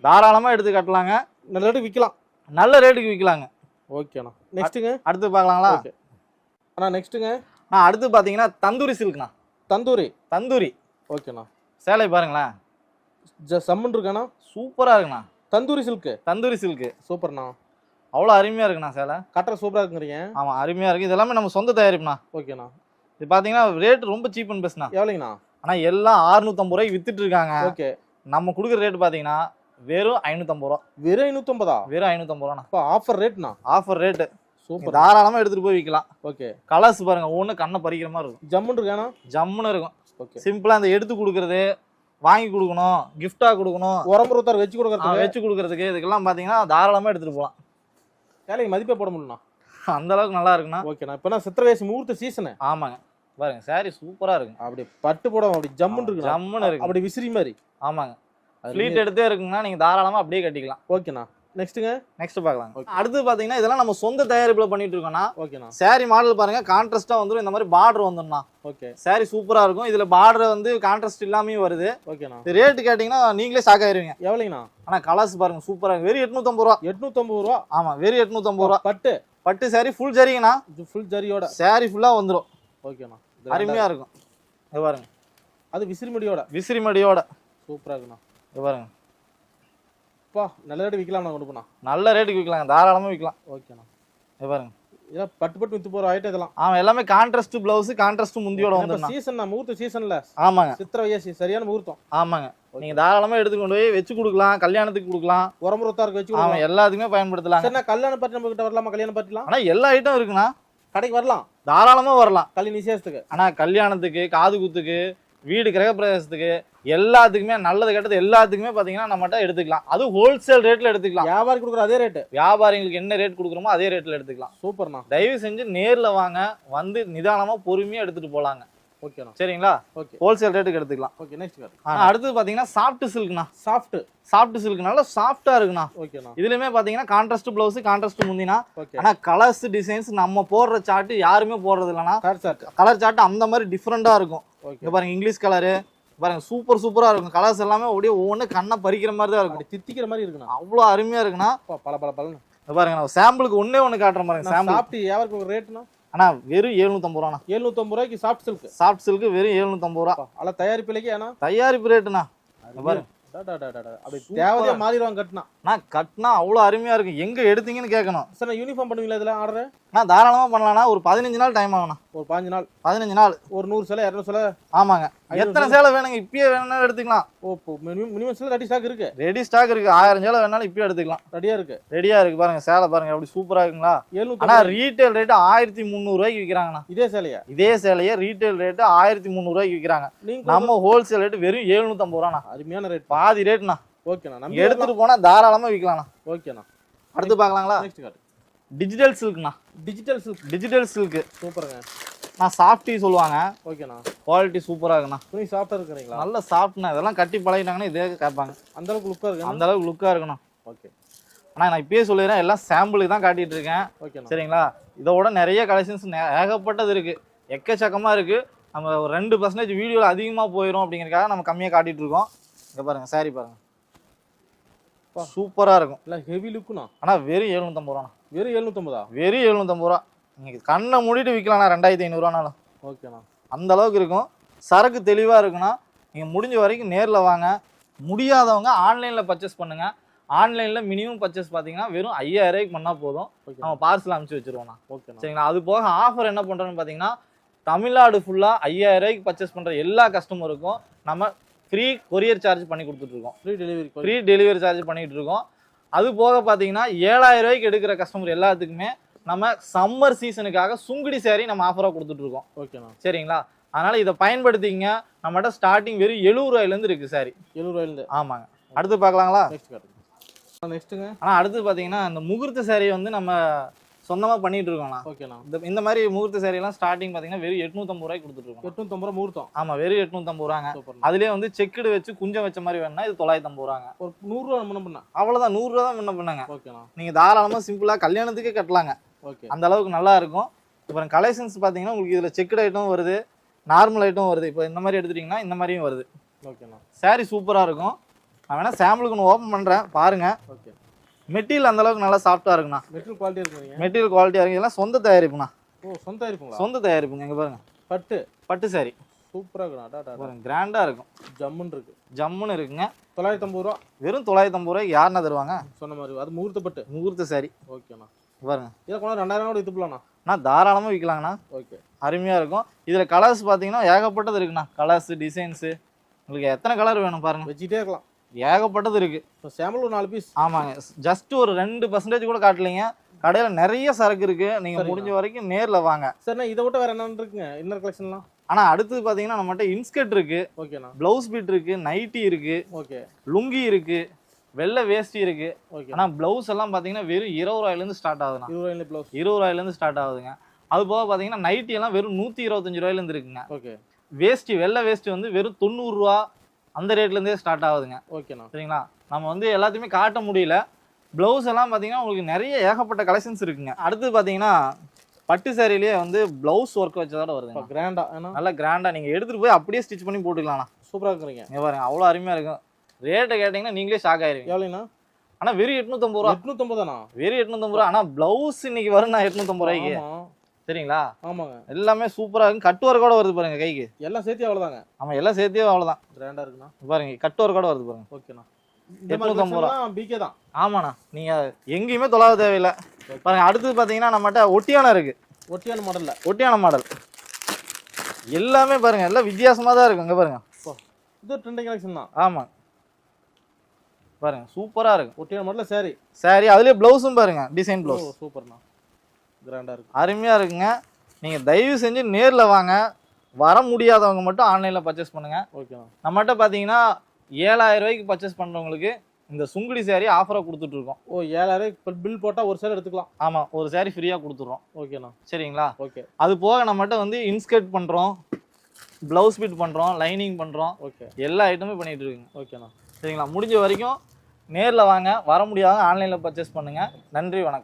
தாராளமா எடுத்து கட்டலாங்க. நல்ல ரேட்டு விற்கலாம் நல்ல ரேட்டுக்கு விற்கலாங்க ஓகேண்ணா நெக்ஸ்ட்டுங்க அடுத்து பார்க்கலாங்களா? அண்ணா நெக்ஸ்ட்டுங்க நான் அடுத்து பார்த்தீங்கன்னா தந்தூரி சில்க்ண்ணா. தந்தூரி. தந்தூரி. ஓகேண்ணா சேலை பாருங்களேன் ஜ சம்மன் இருக்காண்ணா சூப்பரா இருக்குண்ணா. தந்தூரி சில்க்கு. தந்தூரி சில்க்கு. சூப்பர்ண்ணா. அவ்வளோ அருமையா இருக்குண்ணா சேலை. கட்டுற சூப்பரா இருக்குங்கிறீங்க. ஆமா அருமையா இருக்கு. இது எல்லாமே நம்ம சொந்த தயாரிப்புண்ணா. ஓகேண்ணா இது பார்த்தீங்கன்னா ரேட் ரொம்ப சீப் அண்ட் பெஸ்ட்ண்ணா எவ்வளோங்கண்ணா? ஆனா எல்லாம் 650 ரூபாய்க்கு வித்துட்டு இருக்காங்க. ஓகே நம்ம கொடுக்குற ரேட் பார்த்தீங்கன்னா வெறும் ஐநூற்றம்பது ரூபா. வெறும் ஐநூற்றம்பதா வெறும் ஐநூற்றம்பது ரூபாண்ணா அப்பா ஆஃபர் ரேட்ண்ணா ஆஃபர் ரேட்டு சூப்பர். தாராளமா எடுத்துட்டு போய் விற்கலாம் ஓகே கலர்ஸ் பாருங்க ஒவ்வொன்று கண்ணை பறிக்கிற மாதிரி இருக்கும். ஜம்முன் இருக்காண்ணா? ஜம்முன்னு இருக்கும். ஓகே சிம்பிளா அந்த எடுத்து கொடுக்கறது வாங்கி கொடுக்கணும் gift-ஆ கொடுக்கணும். உரம்பு ஒருத்தர் வச்சு ஆ, கொடுக்கறதுக்கு வச்சு கொடுக்கறதுக்கு இதுக்கெல்லாம் பாத்தீங்கன்னா தாராளமா எடுத்துட்டு போகலாம் வேலைக்கு மதிப்பே போட முடியலண்ணா. அந்த அளவுக்கு நல்லா இருக்குண்ணா. ஓகேண்ணா இப்போ நான் சித்திரை வயசு முகூர்த்த சீசனு ஆமாங்க. பாருங்க saree சூப்பரா இருக்கும் அப்படி பட்டு போடும் அப்படி ஜம்முன்னு இருக்கு ஜம்முன்னு இருக்கு. அப்படி விசிறி மாதிரி. ஆமாங்க. ஃபிளீட் எடுத்தே இருக்குங்கன்னா நீங்க தாராளமா அப்படியே கட்டிக்கலாம். ஓகேண்ணா. நெக்ஸ்ட்டுங்க நெக்ஸ்ட் பார்க்கலாம். அடுத்து பாத்தீங்கன்னா இதெல்லாம் நம்ம சொந்த தயாரிப்புல பண்ணிட்டு இருக்கோம்னா ஓகேண்ணா. saree மாடல் பாருங்க கான்ட்ராஸ்டா வந்துரும். இந்த மாதிரி பார்டர் வந்துடும்ண்ணா ஓகே. Saree சூப்பரா இருக்கும். இதுல பார்டர் வந்து கான்ட்ராஸ்ட் இல்லாமயும் வருது. ஓகேண்ணா. ரேட்டு கேட்டீங்கன்னா நீங்களே ஷாக் ஆயிருவீங்க. எவ்வளோங்கண்ணா? ஆனா கலர்ஸ் பாருங்க சூப்பரா இருக்கு. வெறும் எட்நூத்தம்பது ரூபா. எட்நூத்தம்பது ரூபா? ஆமா வெறும் எட்நூத்தம்பது ரூபா. பட்டு? பட்டு saree ஃபுல் சரிங்கண்ணா ஃபுல் ஜரியோட saree ஃபுல்லா வந்துரும். ஓகேண்ணா. அருமையா இருக்கும். பாருங்க. அது விசிறி முடியோட. விசிறி மடியோட. சூப்பரா இருக்குண்ணா. பாருங்க. அப்பா நல்ல ரேட்டு விற்கலாம் நான் கொடுப்பண்ணா நல்ல ரேட்டுக்கு விற்கலாங்க தாராளமா விற்கலாம் ஓகேண்ணா இது பாருங்க. இதெல்லாம் பட்டு பட்டு வித்து போகிற ஐட்டம் இதெல்லாம். ஆமா எல்லாமே கான்ட்ராஸ்ட் பிளவுஸ் கான்ட்ராஸ்ட் முந்தியோட வந்துடும் சீசன் முகூர்த்த சீசன்ல ஆமாங்க. சித்திரை வையாசி சரியான முகூர்த்தம். ஆமாங்க. நீங்க தாராளமா எடுத்து கொண்டு போய் வச்சு கொடுக்கலாம் கல்யாணத்துக்கு கொடுக்கலாம். உரமுறத்தாருக்கு வச்சு ஆமா. எல்லாத்துக்குமே பயன்படுத்தலாங்க. சரிண்ணா கல்யாணம் பார்ட்டி நம்ம கிட்ட வரலாமா? கல்யாணம் பார்ட்டிலாம் ஆனா எல்லா ஐட்டம் இருக்குண்ணா. கடைக்கு வரலாம்? தாராளமா வரலாம். கல்யாண நிச்சயத்துக்கு ஆனா கல்யாணத்துக்கு காது குத்துக்கு வீடு கிரகப்பிரவேசத்துக்கு எல்லாத்துக்குமே நல்லது கெட்டது எல்லாத்துக்குமே பாத்தீங்கன்னா நம்மகிட்ட எடுத்துக்கலாம். அது ஹோல்சேல் ரேட்ல எடுத்துக்கலாம். வியாபாரி கொடுக்குற அதே ரேட்டு வியாபாரிகளுக்கு என்ன ரேட் கொடுக்குறோமோ அதே ரேட்ல எடுத்துக்கலாம். சூப்பர்ண்ணா. தயவு செஞ்சு நேர்ல வாங்க வந்து நிதானமா பொறுமையா எடுத்துட்டு போலாங்க. ஓகேண்ணா சரிங்களா? ஓகே ஹோல்சேல் ரேட்டுக்கு எடுத்துக்கலாம். ஓகே நெக்ஸ்ட் கார்டு ஆனா அடுத்தது பாத்தீங்கன்னா சாஃப்ட் சில்க்னா சாஃப்ட் சாஃப்ட் சில்க் நல்லா சாஃப்டா இருக்குண்ணா. ஓகேண்ணா இதுலயுமே பாத்தீங்கன்னா கான்ட்ராஸ்ட் பிளவுஸ் கான்ட்ராஸ்ட் முந்தினா. ஓகே ஆனா கலர்ஸ் டிசைன்ஸ் நம்ம போடுற சார்ட் யாருமே போடுறது சார் கலர் சார்ட் அந்த மாதிரி டிஃப்ரெண்டா இருக்கும். ஓகே பாருங்க இங்கிலீஷ் கலரு பாருங்க சூப்பர் சூப்பரா இருக்கும். கலர்ஸ் எல்லாமே அப்படியே ஒவ்வொன்று கண்ணை பறிக்கிற மாதிரி தான் இருக்கும். தித்திக்கிற மாதிரி இருக்குண்ணா. அவ்வளோ அருமையா இருக்குண்ணா. பல பல பலன்னு பாருங்க நான் சாம்பிளுக்கு ஒண்ணே ஒன்று காட்டுறேன் பாருங்க சாம்பிள் சாப்பிட்டு ஒரு ரேட்னா ஆனா வெறும் எழுநூத்தம்பது ரூபாண்ணா. எழுநூத்தம்பது ரூபாய்க்கு சாஃப்ட் சில்க் சாஃப்ட் சில்க் வெறும் எழுநூத்தம்பது ரூபா. அல்ல தயாரிப்பிலைக்கு ஏன்னா? தயாரிப்பு ரேட்டுண்ணா. அப்படி தேவையா மாறிடுவாங்க கட்டினா. நான் கட்டினா அவ்வளோ அருமையா இருக்கும். எங்க எடுத்தீங்கன்னு கேட்கணும் சார் யூனிஃபார்ம் பண்ணுவீங்களா இதில் ஆர்டர் நான் தாராளமா பண்ணலாம்னா ஒரு பதினஞ்சு நாள் டைம் ஆகும்ண்ணா. ஒரு பாஞ்சு நாள். பதினஞ்சு நாள். ஒரு நூறு சிலை இரநூறு சிலை. ஆமாங்க. எத்தனை சேலை. வேணுங்க? இப்பயே வேணும்னா எடுத்துக்கலாம். ஓ மினிமம் மினிமம் சிலை ரெடி ஸ்டாக் இருக்கு. ரெடி ஸ்டாக் இருக்கு. ஆயிரம் சேலை வேணாலும் இப்பயே எடுத்துக்கலாம். ரெடியா இருக்கு. ரெடியா இருக்கு பாருங்க. சேலை பாருங்க. எப்படி சூப்பரா இருக்குங்களா? எழுநூத்தி ஆனா ரீட்டைல் ரேட்டு ஆயிரத்தி முந்நூறுவாய்க்கு விற்கிறாங்கண்ணா இதே சேலையா? இதே சேலையை ரீட்டைல் ரேட்டு ஆயிரத்தி முந்நூறுவாய்க்கு விற்கிறாங்க நீங்க நம்ம ஹோல்சேல் ரேட்டு வெறும் எழுநூத்தம்பது ரூபாண்ணா. அருமையான ரேட் பாதி ரேட்ண்ணா ஓகேண்ணா நம்ம எடுத்துட்டு போனா தாராளமா விற்கலாம்ண்ணா ஓகேண்ணா அடுத்து பார்க்கலாங்களா? நெக்ஸ்ட் கார்டு டிஜிட்டல் சில்க்ண்ணா டிஜிட்டல் சில்க் டிஜிட்டல் சில்க் சூப்பருங்க. நான் சாஃப்டி சொல்லுவாங்க. ஓகேண்ணா. குவாலிட்டி சூப்பரா இருக்குண்ணா. துணி சாஃப்டா இருக்கிறீங்களா? நல்ல சாஃப்ட்ண்ணா இதெல்லாம் கட்டி பழகிட்டாங்கன்னா இதே கேட்பாங்க. அந்த அளவுக்கு லுக்கா இருக்கு அந்த அளவுக்கு லுக்கா இருக்கணும். ஓகே. ஆனா நான் இப்பயே சொல்லிடுறேன். எல்லாம் சாம்பிளுக்கு தான் காட்டிட்டு இருக்கேன். ஓகேண்ணா. சரிங்களா? இதோட நிறைய கலெக்ஷன்ஸ் ஏகப்பட்டது இருக்கு. எக்கச்சக்கமா இருக்கு. நம்ம ஒரு ரெண்டு பர்சன்டேஜ் வீடியோவில் அதிகமாக போயிடும் அப்படிங்கறதுக்காக நம்ம கம்மியாக காட்டிட்டு இருக்கோம். இங்க பாருங்க சாரி பாருங்க. சூப்பரா இருக்கும். இல்லை ஹெவி லுக்குண்ணா ஆனா வெறும் எழுநூத்தம்பது ரூபா வெறும் எழுநூத்தம்பதா? வெறும் எழுநூத்தம்பது ரூபா. நீங்க கண்ணை மூடிட்டு விற்கலாம்ண்ணா ரெண்டாயிரத்தி ஐநூறுவானாலும் ஓகேண்ணா அந்த அளவுக்கு இருக்கும். சரக்கு தெளிவா இருக்குன்னா நீங்க முடிஞ்ச வரைக்கும் நேர்ல வாங்க. முடியாதவங்க ஆன்லைன்ல பர்ச்சேஸ் பண்ணுங்க. ஆன்லைன்ல மினிமம் பர்ச்சேஸ் பாத்தீங்கன்னா வெறும் ஐயாயிரம் ரூபாய்க்கு பண்ணா போதும். ஓகே நம்ம பார்சல் அனுப்பிச்சு வச்சிருவோம்ண்ணா. ஓகேண்ணா சரிங்களா? அது போக ஆஃபர் என்ன பண்றோம்னு பாத்தீங்கன்னா தமிழ்நாடு ஃபுல்லா ஐயாயிரம் ரூபாய்க்கு பர்ச்சேஸ் பண்ற எல்லா கஸ்டமருக்கும் நம்ம ஃப்ரீ கொரியர் சார்ஜ் பண்ணி கொடுத்துட்டு இருக்கோம். Free delivery free delivery charge பண்ணிட்டு இருக்கோம். அது போக பாத்தீங்கன்னா ஏழாயிரம் ரூபாய்க்கு எடுக்கிற கஸ்டமர் எல்லாத்துக்குமே நம்ம சம்மர் சீசனுக்காக சுங்குடி saree நம்ம ஆஃபரா கொடுத்துட்டு இருக்கோம் ஓகேண்ணா சரிங்களா? அதனால இதை பயன்படுத்திங்க. நம்மகிட்ட ஸ்டார்டிங் வெறும் எழுபது ரூபாயிலேருந்து இருக்கு சாரி எழுபது ரூபாயிலேருந்து. ஆமாங்க. அடுத்து பார்க்கலாங்களா? நெக்ஸ்ட் நெக்ஸ்ட்டுங்க ஆனா அடுத்து பாத்தீங்கன்னா இந்த முகூர்த்த saree வந்து நம்ம சொந்தமா பண்ணிட்டு இருக்கோம்ண்ணா ஓகேண்ணா. இந்த இந்த மாதிரி முகூர்த்த எல்லாம் ஸ்டார்டிங் பாத்தீங்கன்னா வெறும் எட்நூத்தம்பது ரூபாய்க்கு கொடுத்துட்டு இருக்கோம் எட்நூத்தம்பது ரூபா முகூர்த்தம். ஆமா வெறும் எட்நூத்தம்பது ரூபாங்க. அதுலயே வந்து செக்குடு வச்சு குஞ்சம் வச்ச மாதிரி வேணும்னா இது தொள்ளாயிரத்தி ஐம்பது ரூபாங்க. ஒரு நூறுரூவா நம்ம பண்ணா அவ்வளவுதான் நூறு ரூபா தான் முன்ன பண்ணாங்க ஓகேண்ணா. நீங்க தாராளமா சிம்பிளா கல்யாணத்துக்கே கட்டலாங்க. ஓகே. அந்த அளவுக்கு நல்லா இருக்கும். அப்புறம் கலெக்ஷன்ஸ் பாத்தீங்கன்னா உங்களுக்கு இதுல செக்குடு ஐட்டம் வருது. நார்மல் ஐட்டம் வருது. இப்போ இந்த மாதிரி எடுத்துட்டீங்கன்னா இந்த மாதிரியும் வருது. ஓகேண்ணா. Saree சூப்பரா இருக்கும். நான் வேணா சாம்பிளுக்கு ஒன்று ஓப்பன் பண்றேன். பாருங்க. ஓகே. மெட்டீரியல் அந்த அளவுக்கு நல்லா சாஃப்டா இருக்குண்ணா. மெட்டீரியல் குவாலிட்டி இருக்குறீங்க மெட்டீரியல் குவாலிட்டியா இருக்கு. இதெல்லாம் சொந்த தயாரிப்புண்ணா. ஓ சொந்த இருக்குங்களா சொந்த தயாரிப்புங்க இங்க பாருங்க. பட்டு. பட்டு saree. சூப்பராக டா. பாருங்க கிராண்டா இருக்கும். ஜம்முன்னு இருக்கு. ஜம்முன்னு இருக்குங்க. தொள்ளாயிரத்தி ஐம்பது ரூபா? வெறும் தொள்ளாயிரத்தி ஐம்பது ரூபாய்க்கு யாருன்னா தருவாங்க? சொன்ன மாதிரி அது முகூர்த்த பட்டு. முகூர்த்த saree. ஓகேண்ணா. பாருங்க. இதை கொண்டு ரெண்டாயிரம் கூட வித்து போலாம்ண்ணா நான் தாராளமா விற்கலாங்கண்ணா ஓகே. அருமையா இருக்கும். இதுல கலர்ஸ் பாத்தீங்கன்னா ஏகப்பட்டது இருக்குண்ணா. கலர்ஸ் டிசைன்ஸ் உங்களுக்கு எத்தனை கலர் வேணும் பாருங்க. வச்சுக்கிட்டே இருக்கலாம். ஏகப்பட்டது இருக்கு. இப்போ சாம்பிள் ஒரு நாலு பீஸ் ஆமாங்க. ஜஸ்ட் ஒரு ரெண்டு பர்சன்டேஜ் கூட காட்டலைங்க. கடையில நிறைய சரக்கு இருக்கு. நீங்க. முடிஞ்ச வரைக்கும் நேர்ல வாங்க. சரிண்ணா இதை விட்டு வேற என்னன்னு இருக்குங்க? இன்னர் கலெக்ஷன்லாம் ஆனா அடுத்தது பாத்தீங்கன்னா நம்மகிட்ட இன்ஸ்கர்ட் இருக்கு. ஓகேண்ணா பிளவுஸ் பீட் இருக்கு நைட்டி இருக்கு ஓகே லுங்கி இருக்கு வெள்ளை வேஷ்டி இருக்கு. ஓகே ஆனா பிளவுஸ் எல்லாம் பாத்தீங்கன்னா வெறும் இருபது ரூபாயில இருந்து ஸ்டார்ட் ஆகுதுண்ணா. இருபது ரூபாயில ப்ளவுஸ் இருபது ரூபாயில இருந்து ஸ்டார்ட் ஆகுதுங்க. அது போக பார்த்தீங்கன்னா நைட்டி எல்லாம் வெறும் நூற்றி இருபத்தஞ்சு ரூபாயிலேருந்து இருக்குங்க. ஓகே வேஷ்டி வெள்ளை வேஷ்டி வந்து வெறும் தொண்ணூறுரூவா அந்த ரேட்லேருந்தே ஸ்டார்ட் ஆகுதுங்க. ஓகேண்ணா சரிங்களா? நம்ம வந்து எல்லாத்தையுமே காட்ட முடியல. ப்ளவுஸ் எல்லாம் பார்த்தீங்கன்னா உங்களுக்கு நிறைய ஏகப்பட்ட கலெக்ஷன்ஸ் இருக்குங்க. அடுத்து பார்த்தீங்கன்னா பட்டு சாரிலேயே வந்து ப்ளவுஸ் ஒர்க் வச்சதோட வருதுங்க. கிராண்டா ஏன்னா நல்லா கிராண்டாக நீங்கள் எடுத்துகிட்டு போய் அப்படியே ஸ்டிச் பண்ணி போட்டுக்கலாம்ண்ணா. சூப்பராக இருக்கிறீங்க. இங்க பாருங்க அவ்வளோ அருமையாக இருக்கும் ரேட்டை கேட்டிங்கன்னா நீங்களே ஷாக் ஆயிருவீங்க. எவ்வளோண்ணா ஆனால் வெறும் எட்நூத்தம்பது ரூபா. எட்நூத்தம்பதாண்ணா வெறும் எட்நூத்தம்பது ரூபா. ஆனால் ப்ளவுஸ் இன்னைக்கு வரும்ண்ணா எட்நூத்தம்பது ரூபாய்க்கு. சரிங்களா? ஆமாங்க. எல்லாமே சூப்பராக இருக்கும் கட்டு ஒர்க்கோட வருது பாருங்க கைக்கு. எல்லாம் சேர்த்து அவ்வளோதாங்க ஆமாம் எல்லாம் சேர்த்தே அவ்வளோதான் கிராண்டாக இருக்குண்ணா. பாருங்க கட்டு ஒர்க்கோட வருது பாருங்க. ஓகேண்ணா எட்நூத்தம்பது ரூபா. பிகே தான். ஆமாண்ணா நீங்கள் எங்கேயுமே தொலைவ தேவையில்லை. பாருங்க அடுத்தது பார்த்தீங்கன்னா நம்மகிட்ட ஒட்டியானம் இருக்கு. ஒட்டியான மாடலில் ஒட்டியான மாடல் எல்லாமே பாருங்க எல்லாம் வித்தியாசமா தான் இருக்கும் இங்க பாருங்க இது ட்ரெண்டிங் கலெக்ஷன் தான். ஆமா. பாருங்க சூப்பரா இருக்கும் ஒட்டியான மாடலில் சாரி சாரி அதுலயே பிளவுஸும் பாருங்க டிசைன் பிளவுஸ் சூப்பர்ண்ணா கிராண்டாக இருக்கு. அருமையா இருக்குங்க. நீங்க தயவு செஞ்சு நேர்ல வாங்க. வர முடியாதவங்க மட்டும் ஆன்லைன்ல பர்ச்சேஸ் பண்ணுங்க. ஓகேண்ணா நம்மகிட்ட பாத்தீங்கன்னா ஏழாயிரம் ரூபாய்க்கு பர்ச்சேஸ் பண்றவங்களுக்கு இந்த சுங்குடி சாரி ஆஃபரா கொடுத்துட்டு இருக்கோம். ஓ ஏழாயிரம் இப்போ பில் போட்டால் ஒரு சேர் எடுத்துக்கலாம். ஆமா ஒரு சாரி ஃப்ரீயா கொடுத்துட்றோம். ஓகேண்ணா சரிங்களா? ஓகே அது போக நம்மகிட்ட வந்து இன்ஸ்கர்ட் பண்றோம். பிளவுஸ் பிட் பண்றோம் லைனிங் பண்றோம். ஓகே எல்லா ஐட்டமும் பண்ணிட்டு இருக்குங்க. ஓகேண்ணா சரிங்களா? முடிஞ்ச வரைக்கும் நேரில் வாங்க. வர முடியாதவங்க ஆன்லைனில் பர்ச்சேஸ் பண்ணுங்க. நன்றி வணக்கம்.